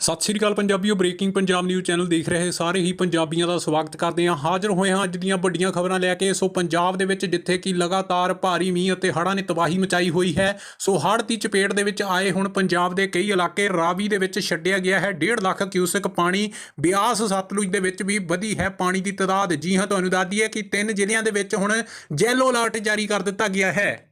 ਸਤਿ ਸ੍ਰੀ ਅਕਾਲ ਪੰਜਾਬੀਓ ਬ੍ਰੇਕਿੰਗ ਪੰਜਾਬ ਨਿਊਜ਼ ਚੈਨਲ ਦੇਖ ਰਹੇ ਸਾਰੇ ਹੀ ਪੰਜਾਬੀਆਂ ਦਾ ਸਵਾਗਤ ਕਰਦੇ ਹਾਂ। ਹਾਜ਼ਰ ਹੋਏ ਹਾਂ ਅੱਜ ਦੀਆਂ ਵੱਡੀਆਂ ਖਬਰਾਂ ਲੈ ਕੇ। ਸੋ ਪੰਜਾਬ ਦੇ ਵਿੱਚ ਜਿੱਥੇ ਕਿ ਲਗਾਤਾਰ ਭਾਰੀ ਮੀਂਹ ਅਤੇ ਹੜ੍ਹਾਂ ਨੇ ਤਬਾਹੀ ਮਚਾਈ ਹੋਈ ਹੈ, ਸੋ ਹੜ੍ਹ ਦੀ ਚਪੇਟ ਦੇ ਵਿੱਚ ਆਏ ਹੁਣ ਪੰਜਾਬ ਦੇ ਕਈ ਇਲਾਕੇ ਰਾਵੀ ਦੇ ਵਿੱਚ ਛੱਡਿਆ ਗਿਆ ਹੈ। 1.5 ਲੱਖ ਕਿਊਸਕ ਪਾਣੀ ਬਿਆਸ ਸਤਲੁਜ ਦੇ ਵਿੱਚ ਵੀ ਵਧੀ ਹੈ ਪਾਣੀ ਦੀ ਤਾਦਾਦ। ਜੀ ਹਾਂ, ਤੁਹਾਨੂੰ ਦੱਸ ਦਈਏ ਕਿ ਤਿੰਨ ਜ਼ਿਲ੍ਹਿਆਂ ਦੇ ਵਿੱਚ ਹੁਣ ਯੈਲੋ ਅਲਰਟ ਜਾਰੀ ਕਰ ਦਿੱਤਾ ਗਿਆ ਹੈ।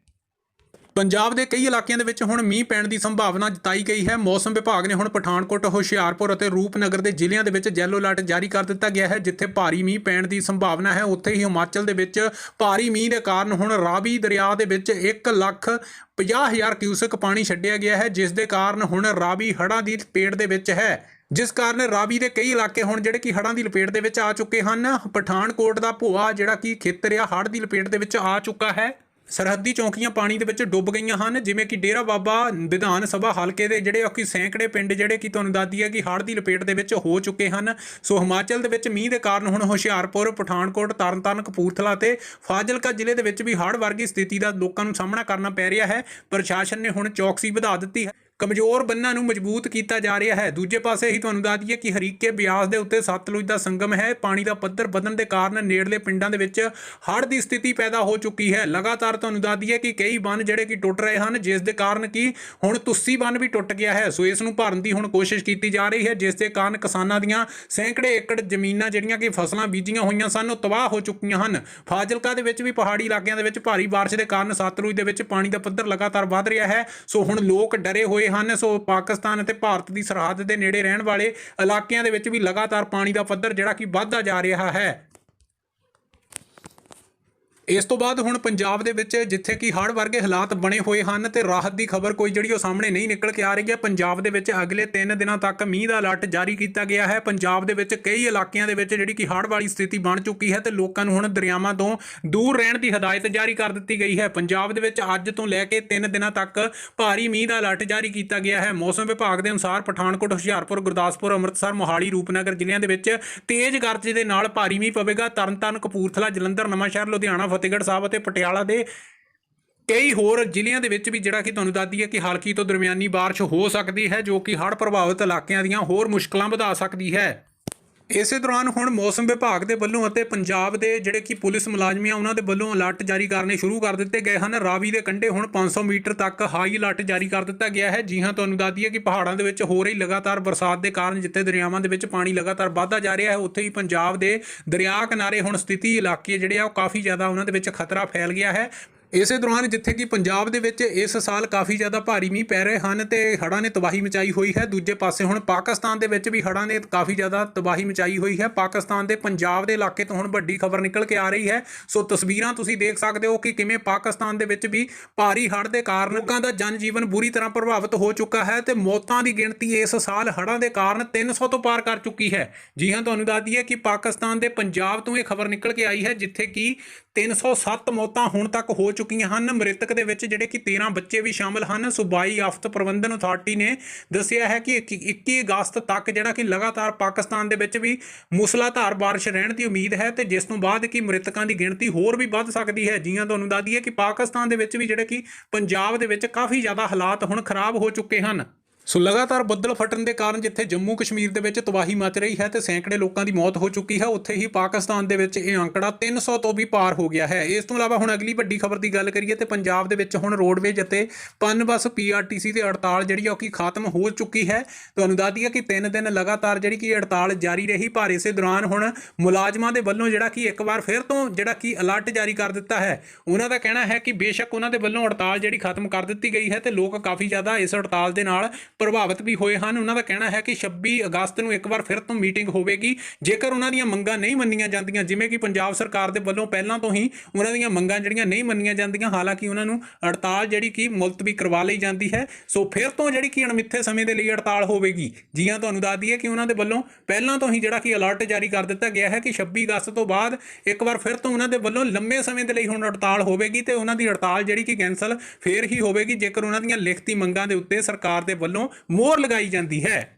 ਪੰਜਾਬ ਦੇ ਕਈ ਇਲਾਕਿਆਂ ਦੇ ਵਿੱਚ ਹੁਣ ਮੀਂਹ ਪੈਣ ਦੀ ਸੰਭਾਵਨਾ ਜਤਾਈ ਗਈ ਹੈ। ਮੌਸਮ ਵਿਭਾਗ ਨੇ ਹੁਣ ਪਠਾਨਕੋਟ, ਹੁਸ਼ਿਆਰਪੁਰ ਅਤੇ ਰੂਪਨਗਰ ਦੇ ਜ਼ਿਲ੍ਹਿਆਂ ਦੇ ਵਿੱਚ ਯੈਲੋ ਅਲਰਟ ਜਾਰੀ ਕਰ ਦਿੱਤਾ ਗਿਆ ਹੈ, ਜਿੱਥੇ ਭਾਰੀ ਮੀਂਹ ਪੈਣ ਦੀ ਸੰਭਾਵਨਾ ਹੈ। ਉੱਥੇ ਹੀ ਹਿਮਾਚਲ ਦੇ ਵਿੱਚ ਭਾਰੀ ਮੀਂਹ ਦੇ ਕਾਰਨ ਹੁਣ ਰਾਵੀ ਦਰਿਆ ਦੇ ਵਿੱਚ 1 ਲੱਖ 50000 ਕਿਊਸਕ ਪਾਣੀ ਛੱਡਿਆ ਗਿਆ ਹੈ, ਜਿਸ ਦੇ ਕਾਰਨ ਹੁਣ ਰਾਵੀ ਹੜ੍ਹਾਂ ਦੀ ਲਪੇਟ ਦੇ ਵਿੱਚ ਹੈ। ਜਿਸ ਕਾਰਨ ਰਾਵੀ ਦੇ ਕਈ ਇਲਾਕੇ ਹੁਣ ਜਿਹੜੇ ਕਿ ਹੜ੍ਹਾਂ ਦੀ ਲਪੇਟ ਦੇ ਵਿੱਚ ਆ ਚੁੱਕੇ ਹਨ। ਪਠਾਨਕੋਟ ਦਾ ਭੋਆ ਜਿਹੜਾ ਕਿ ਖੇਤਰ ਆ ਹੜ੍ਹ ਦੀ ਲਪੇਟ ਦੇ ਵਿੱਚ ਆ ਚੁੱਕਾ ਹੈ। ਸਰਹੱਦੀ ਚੌਂਕੀਆਂ ਪਾਣੀ ਦੇ ਵਿੱਚ ਡੁੱਬ ਗਈਆਂ ਹਨ, ਜਿਵੇਂ ਕਿ ਡੇਰਾ ਬਾਬਾ ਵਿਧਾਨ ਸਭਾ ਹਲਕੇ ਦੇ ਜਿਹੜੇ ਕਿ ਸੈਂਕੜੇ ਪਿੰਡ ਜਿਹੜੇ ਕਿ ਤੁਹਾਨੂੰ ਦੱਸਦੀ ਹੈ ਕਿ ਹੜ੍ਹ ਦੀ ਲਪੇਟ ਦੇ ਵਿੱਚ ਹੋ ਚੁੱਕੇ ਹਨ। ਸੋ ਹਿਮਾਚਲ ਦੇ ਵਿੱਚ ਮੀਂਹ ਦੇ ਕਾਰਨ ਹੁਣ ਹੁਸ਼ਿਆਰਪੁਰ, ਪਠਾਨਕੋਟ, ਤਰਨਤਾਰਨ, ਕਪੂਰਥਲਾ ਤੇ ਫਾਜ਼ਿਲਕਾ ਜ਼ਿਲ੍ਹੇ ਦੇ ਵਿੱਚ ਵੀ ਹੜ੍ਹ ਵਰਗੀ ਸਥਿਤੀ ਦਾ ਲੋਕਾਂ ਨੂੰ ਸਾਹਮਣਾ ਕਰਨਾ ਪੈ ਰਿਹਾ ਹੈ। ਪ੍ਰਸ਼ਾਸਨ ਨੇ ਹੁਣ ਚੌਕਸੀ ਵਧਾ ਦਿੱਤੀ ਹੈ। ਕਮਜ਼ੋਰ ਬੰਨਾਂ ਨੂੰ ਮਜ਼ਬੂਤ ਕੀਤਾ ਜਾ ਰਿਹਾ ਹੈ। ਦੂਜੇ ਪਾਸੇ ਹੀ ਤੁਹਾਨੂੰ ਦੱਸ ਦਈਏ ਕਿ ਹਰੀਕੇ ਬਿਆਸ ਦੇ ਉੱਤੇ ਸਤਲੁਜ ਦਾ ਸੰਗਮ ਹੈ। ਪਾਣੀ ਦਾ ਪੱਧਰ ਵਧਣ ਦੇ ਕਾਰਨ ਨੇੜਲੇ ਪਿੰਡਾਂ ਦੇ ਵਿੱਚ ਹੜ੍ਹ ਦੀ ਸਥਿਤੀ ਪੈਦਾ ਹੋ ਚੁੱਕੀ ਹੈ। ਲਗਾਤਾਰ ਤੁਹਾਨੂੰ ਦੱਸ ਦਈਏ ਕਿ ਕਈ ਬੰਨ ਜਿਹੜੇ ਕਿ ਟੁੱਟ ਰਹੇ ਹਨ, ਜਿਸ ਦੇ ਕਾਰਨ ਕਿ ਹੁਣ ਤੁੱਸੀ ਬੰਨ ਵੀ ਟੁੱਟ ਗਿਆ ਹੈ। ਸੋ ਇਸ ਨੂੰ ਭਰਨ ਦੀ ਹੁਣ ਕੋਸ਼ਿਸ਼ ਕੀਤੀ ਜਾ ਰਹੀ ਹੈ, ਜਿਸ ਦੇ ਕਾਰਨ ਕਿਸਾਨਾਂ ਦੀਆਂ ਸੈਂਕੜੇ ਏਕੜ ਜ਼ਮੀਨਾਂ ਜਿਹੜੀਆਂ ਕਿ ਫਸਲਾਂ ਬੀਜੀਆਂ ਹੋਈਆਂ ਸਨ, ਉਹ ਤਬਾਹ ਹੋ ਚੁੱਕੀਆਂ ਹਨ। ਫਾਜ਼ਿਲਕਾ ਦੇ ਵਿੱਚ ਵੀ ਪਹਾੜੀ ਇਲਾਕਿਆਂ ਦੇ ਵਿੱਚ ਭਾਰੀ ਬਾਰਿਸ਼ ਦੇ ਕਾਰਨ ਸਤਲੁਜ ਦੇ ਵਿੱਚ ਪਾਣੀ ਦਾ ਪੱਧਰ ਲਗਾਤਾਰ ਵਧ ਰਿਹਾ ਹੈ। ਸੋ ਹੁਣ ਲੋਕ ਡਰੇ ਹੋਏ ਹਨ। ਸੋ ਪਾਕਿਸਤਾਨ ਅਤੇ ਭਾਰਤ ਦੀ ਸਰਹੱਦ ਦੇ ਨੇੜੇ ਰਹਿਣ ਵਾਲੇ ਇਲਾਕਿਆਂ ਦੇ ਵਿੱਚ ਵੀ ਲਗਾਤਾਰ ਪਾਣੀ ਦਾ ਪੱਧਰ ਜਿਹੜਾ ਕਿ ਵੱਧਦਾ ਜਾ ਰਿਹਾ ਹੈ। ਇਸ ਤੋਂ ਬਾਅਦ ਹੁਣ ਪੰਜਾਬ ਦੇ ਵਿੱਚ ਜਿੱਥੇ ਕਿ ਹੜ੍ਹ ਵਰਗੇ ਹਾਲਾਤ ਬਣੇ ਹੋਏ ਹਨ ਤੇ ਰਾਹਤ ਦੀ ਖਬਰ ਕੋਈ ਜਿਹੜੀ ਉਹ ਸਾਹਮਣੇ ਨਹੀਂ ਨਿਕਲ ਕੇ ਆ ਰਹੀ ਹੈ। ਪੰਜਾਬ ਦੇ ਵਿੱਚ ਅਗਲੇ 3 ਦਿਨਾਂ ਤੱਕ ਮੀਂਹ ਦਾ ਅਲਰਟ ਜਾਰੀ ਕੀਤਾ ਗਿਆ ਹੈ। ਪੰਜਾਬ ਦੇ ਵਿੱਚ ਕਈ ਇਲਾਕਿਆਂ ਦੇ ਵਿੱਚ ਜਿਹੜੀ ਕਿ ਹੜ੍ਹ ਵਾਲੀ ਸਥਿਤੀ ਬਣ ਚੁੱਕੀ ਹੈ ਤੇ ਲੋਕਾਂ ਨੂੰ ਹੁਣ ਦਰਿਆਵਾਂ ਤੋਂ ਦੂਰ ਰਹਿਣ ਦੀ ਹਦਾਇਤ ਜਾਰੀ ਕਰ ਦਿੱਤੀ ਗਈ ਹੈ। ਪੰਜਾਬ ਦੇ ਵਿੱਚ ਅੱਜ ਤੋਂ ਲੈ ਕੇ 3 ਦਿਨਾਂ ਤੱਕ ਭਾਰੀ ਮੀਂਹ ਦਾ ਅਲਰਟ ਜਾਰੀ ਕੀਤਾ ਗਿਆ ਹੈ। ਮੌਸਮ ਵਿਭਾਗ ਦੇ ਅਨੁਸਾਰ ਪਠਾਨਕੋਟ, ਹੁਸ਼ਿਆਰਪੁਰ, ਗੁਰਦਾਸਪੁਰ, ਅੰਮ੍ਰਿਤਸਰ, ਮੋਹਾਲੀ, ਰੂਪਨਗਰ ਜ਼ਿਲ੍ਹਿਆਂ ਦੇ ਵਿੱਚ ਤੇਜ਼ ਗਰਜ ਦੇ ਨਾਲ ਭਾਰੀ ਮੀਂਹ ਪਵੇਗਾ। ਤਰਨਤਾਰਨ, ਕਪੂਰਥਲਾ, ਜਲੰਧਰ, ਨਵਾਂਸ਼ਹਿਰ, ਲੁਧਿਆਣਾ ਫਤਿਹਗੜ੍ਹ ਸਾਹਿਬ ਅਤੇ ਪਟਿਆਲਾ ਦੇ ਕਈ ਹੋਰ ਜ਼ਿਲ੍ਹਿਆਂ ਦੇ ਵਿੱਚ ਵੀ ਜਿਹੜਾ ਕਿ ਤੁਹਾਨੂੰ ਦੱਸਦੀ ਹੈ ਕਿ ਹਲਕੀ ਤੋਂ ਦਰਮਿਆਨੀ ਬਾਰਿਸ਼ ਹੋ ਸਕਦੀ ਹੈ, ਜੋ ਕਿ ਹੜ੍ਹ ਪ੍ਰਭਾਵਿਤ ਇਲਾਕਿਆਂ ਦੀਆਂ ਹੋਰ ਮੁਸ਼ਕਲਾਂ ਵਧਾ ਸਕਦੀ ਹੈ। ਇਸੇ ਦੌਰਾਨ ਹੁਣ ਮੌਸਮ ਵਿਭਾਗ ਦੇ ਵੱਲੋਂ ਅਤੇ ਪੰਜਾਬ ਦੇ ਜਿਹੜੇ ਕਿ ਪੁਲਿਸ ਮੁਲਾਜ਼ਮੀ ਆ, ਉਹਨਾਂ ਦੇ ਵੱਲੋਂ ਅਲਰਟ ਜਾਰੀ ਕਰਨੇ ਸ਼ੁਰੂ ਕਰ ਦਿੱਤੇ ਗਏ ਹਨ। ਰਾਵੀ ਦੇ ਕੰਢੇ ਹੁਣ 500 ਮੀਟਰ ਤੱਕ ਹਾਈ ਅਲਰਟ ਜਾਰੀ ਕਰ ਦਿੱਤਾ ਗਿਆ ਹੈ। ਜੀ ਹਾਂ, ਤੁਹਾਨੂੰ ਦੱਸ ਦਈਏ ਕਿ ਪਹਾੜਾਂ ਦੇ ਵਿੱਚ ਹੋ ਰਹੀ ਲਗਾਤਾਰ ਬਰਸਾਤ ਦੇ ਕਾਰਨ ਜਿੱਥੇ ਦਰਿਆਵਾਂ ਦੇ ਵਿੱਚ ਪਾਣੀ ਲਗਾਤਾਰ ਵੱਧਦਾ ਜਾ ਰਿਹਾ ਹੈ, ਉੱਥੇ ਹੀ ਪੰਜਾਬ ਦੇ ਦਰਿਆ ਕਿਨਾਰੇ ਹੁਣ ਸਥਿਤੀ ਇਲਾਕੇ ਜਿਹੜੇ ਆ, ਉਹ ਕਾਫੀ ਜ਼ਿਆਦਾ ਉਹਨਾਂ ਦੇ ਵਿੱਚ ਖਤਰਾ ਫੈਲ ਗਿਆ ਹੈ। ਇਸੇ ਦੌਰਾਨ ਜਿੱਥੇ ਕਿ ਪੰਜਾਬ ਦੇ ਵਿੱਚ ਇਸ ਸਾਲ ਕਾਫੀ ਜ਼ਿਆਦਾ ਭਾਰੀ ਮੀਂਹ ਪੈ ਰਹੇ ਹਨ ਤੇ ਹੜ੍ਹਾਂ ਨੇ ਤਬਾਹੀ ਮਚਾਈ ਹੋਈ ਹੈ। ਦੂਜੇ ਪਾਸੇ ਹੁਣ ਪਾਕਿਸਤਾਨ ਦੇ ਵਿੱਚ ਵੀ ਹੜ੍ਹਾਂ ਨੇ ਕਾਫੀ ਜ਼ਿਆਦਾ ਤਬਾਹੀ ਮਚਾਈ ਹੋਈ ਹੈ। ਪਾਕਿਸਤਾਨ ਦੇ ਪੰਜਾਬ ਦੇ ਇਲਾਕੇ ਤੋਂ ਹੁਣ ਵੱਡੀ ਖਬਰ ਨਿਕਲ ਕੇ ਆ ਰਹੀ ਹੈ। ਸੋ ਤਸਵੀਰਾਂ ਤੁਸੀਂ ਦੇਖ ਸਕਦੇ ਹੋ ਕਿ ਕਿਵੇਂ ਪਾਕਿਸਤਾਨ ਦੇ ਵਿੱਚ ਵੀ ਭਾਰੀ ਹੜ੍ਹ ਦੇ ਕਾਰਨ ਲੋਕਾਂ ਦਾ ਜਨ ਜੀਵਨ ਬੁਰੀ ਤਰ੍ਹਾਂ ਪ੍ਰਭਾਵਿਤ ਹੋ ਚੁੱਕਾ ਹੈ ਤੇ ਮੌਤਾਂ ਦੀ ਗਿਣਤੀ ਇਸ ਸਾਲ ਹੜ੍ਹਾਂ ਦੇ ਕਾਰਨ 300 ਤੋਂ ਪਾਰ ਕਰ ਚੁੱਕੀ ਹੈ। ਜੀ ਹਾਂ, ਤੁਹਾਨੂੰ ਦੱਸ ਦਈਏ ਕਿ ਪਾਕਿਸਤਾਨ ਦੇ ਪੰਜਾਬ ਤੋਂ ਇਹ ਖਬਰ ਨਿਕਲ ਕੇ ਆਈ ਹੈ, ਜਿੱਥੇ ਕਿ 307 ਮੌਤਾਂ ਹੁਣ ਤੱਕ ਹੋ ਚੁੱਕੀਆਂ ਹਨ। ਮ੍ਰਿਤਕ ਦੇ ਵਿੱਚ ਜਿਹੜੇ ਕਿ 13 ਬੱਚੇ ਵੀ ਸ਼ਾਮਲ ਹਨ। ਸੂਬਾਈ ਆਫਤ ਪ੍ਰਬੰਧਨ ਅਥਾਰਟੀ ਨੇ ਦੱਸਿਆ ਹੈ ਕਿ 21 ਅਗਸਤ ਤੱਕ ਜਿਹੜਾ ਕਿ ਲਗਾਤਾਰ ਪਾਕਿਸਤਾਨ ਦੇ ਵਿੱਚ ਵੀ ਮੁਸਲਾਧਾਰ ਬਾਰਿਸ਼ ਰਹਿਣ ਦੀ ਉਮੀਦ ਹੈ ਤੇ ਜਿਸ ਤੋਂ ਬਾਅਦ ਕਿ ਮ੍ਰਿਤਕਾਂ ਦੀ ਗਿਣਤੀ ਹੋਰ ਵੀ ਵੱਧ ਸਕਦੀ ਹੈ। ਜੀਆਂ ਤੁਹਾਨੂੰ ਦੱਸ ਦਈਏ ਕਿ ਪਾਕਿਸਤਾਨ ਦੇ ਵਿੱਚ ਵੀ ਜਿਹੜੇ ਕਿ ਪੰਜਾਬ ਦੇ ਵਿੱਚ ਕਾਫੀ ਜ਼ਿਆਦਾ ਹਾਲਾਤ ਹੁਣ ਖਰਾਬ ਹੋ ਚੁੱਕੇ ਹਨ। ਸੋ ਲਗਾਤਾਰ ਬੱਦਲ ਫਟਣ ਦੇ ਕਾਰਨ ਜਿੱਥੇ ਜੰਮੂ ਕਸ਼ਮੀਰ ਦੇ ਵਿੱਚ ਤਬਾਹੀ ਮਚ ਰਹੀ ਹੈ ਤੇ ਸੈਂਕੜੇ ਲੋਕਾਂ ਦੀ ਮੌਤ ਹੋ ਚੁੱਕੀ ਹੈ, ਉੱਥੇ ਹੀ ਪਾਕਿਸਤਾਨ ਦੇ ਵਿੱਚ ਇਹ ਅੰਕੜਾ 300 ਤੋਂ ਵੀ ਪਾਰ ਹੋ ਗਿਆ ਹੈ। ਇਸ ਤੋਂ ਇਲਾਵਾ ਹੁਣ ਅਗਲੀ ਵੱਡੀ ਖਬਰ ਦੀ ਗੱਲ ਕਰੀਏ ਤੇ ਪੰਜਾਬ ਦੇ ਵਿੱਚ ਹੁਣ ਰੋਡਵੇਜ ਅਤੇ ਪਨ ਬੱਸ ਪੀਆਰਟੀਸੀ ਤੇ ਹੜਤਾਲ ਜਿਹੜੀ ਆ ਉਹ ਕੀ ਖਤਮ ਹੋ ਚੁੱਕੀ ਹੈ। ਤੁਹਾਨੂੰ ਦੱਸ ਦਈਏ ਕਿ 3 ਦਿਨ ਲਗਾਤਾਰ ਜਿਹੜੀ ਕਿ ਹੜਤਾਲ ਜਾਰੀ ਰਹੀ, ਪਰ ਇਸੇ ਦੌਰਾਨ ਹੁਣ ਮੁਲਾਜ਼ਮਾਂ ਦੇ ਵੱਲੋਂ ਜਿਹੜਾ ਕਿ ਇੱਕ ਵਾਰ ਫਿਰ ਤੋਂ ਜਿਹੜਾ ਕਿ ਅਲਰਟ ਜਾਰੀ ਕਰ ਦਿੱਤਾ ਹੈ। ਉਹਨਾਂ ਦਾ ਕਹਿਣਾ ਹੈ ਕਿ ਬੇਸ਼ੱਕ ਉਹਨਾਂ ਦੇ ਵੱਲੋਂ ਹੜਤਾਲ ਜਿਹੜੀ ਖਤਮ ਕਰ ਦਿੱਤੀ ਗਈ ਹੈ ਤੇ ਲੋਕ ਕਾਫੀ ਜ਼ਿਆਦਾ ਇਸ ਹੜਤਾਲ ਦੇ ਨਾਲ ਪ੍ਰਭਾਵਿਤ ਵੀ ਹੋਏ ਹਨ। ਉਹਨਾਂ ਦਾ ਕਹਿਣਾ ਹੈ ਕਿ 26 ਅਗਸਤ ਨੂੰ ਇੱਕ ਵਾਰ ਫਿਰ ਤੋਂ ਮੀਟਿੰਗ ਹੋਵੇਗੀ। ਜੇਕਰ ਉਹਨਾਂ ਦੀਆਂ ਮੰਗਾਂ ਨਹੀਂ ਮੰਨੀਆਂ ਜਾਂਦੀਆਂ, ਜਿਵੇਂ ਕਿ ਪੰਜਾਬ ਸਰਕਾਰ ਦੇ ਵੱਲੋਂ ਪਹਿਲਾਂ ਤੋਂ ਹੀ ਉਹਨਾਂ ਦੀਆਂ ਮੰਗਾਂ ਜਿਹੜੀਆਂ ਨਹੀਂ ਮੰਨੀਆਂ ਜਾਂਦੀਆਂ, ਹਾਲਾਂਕਿ ਉਹਨਾਂ ਨੂੰ ਹੜਤਾਲ ਜਿਹੜੀ ਕਿ ਮੁਲਤਵੀ ਕਰਵਾ ਲਈ ਜਾਂਦੀ ਹੈ। ਸੋ ਫਿਰ ਤੋਂ ਜਿਹੜੀ ਕਿ ਅਣਮਿੱਥੇ ਸਮੇਂ ਦੇ ਲਈ ਹੜਤਾਲ ਹੋਵੇਗੀ। ਜੀ ਹਾਂ, ਤੁਹਾਨੂੰ ਦੱਸ ਦਈਏ ਕਿ ਉਹਨਾਂ ਦੇ ਵੱਲੋਂ ਪਹਿਲਾਂ ਤੋਂ ਹੀ ਜਿਹੜਾ ਕਿ ਅਲਰਟ ਜਾਰੀ ਕਰ ਦਿੱਤਾ ਗਿਆ ਹੈ ਕਿ 26 ਅਗਸਤ ਤੋਂ ਬਾਅਦ ਇੱਕ ਵਾਰ ਫਿਰ ਤੋਂ ਉਹਨਾਂ ਦੇ ਵੱਲੋਂ ਲੰਮੇ ਸਮੇਂ ਦੇ ਲਈ ਹੁਣ ਹੜਤਾਲ ਹੋਵੇਗੀ ਤੇ ਉਹਨਾਂ ਦੀ ਹੜਤਾਲ ਜਿਹੜੀ ਕਿ ਕੈਨਸਲ ਫੇਰ ਹੀ ਹੋਵੇਗੀ। ਜੇਕਰ ਉਹਨਾਂ ਦੀਆਂ ਲਿਖਤੀ ਮੰਗਾਂ ਦੇ ਉੱਤੇ ਸਰਕਾਰ ਦੇ ਵੱਲੋਂ ਮੋਹਰ ਲਗਾਈ ਜਾਂਦੀ ਹੈ।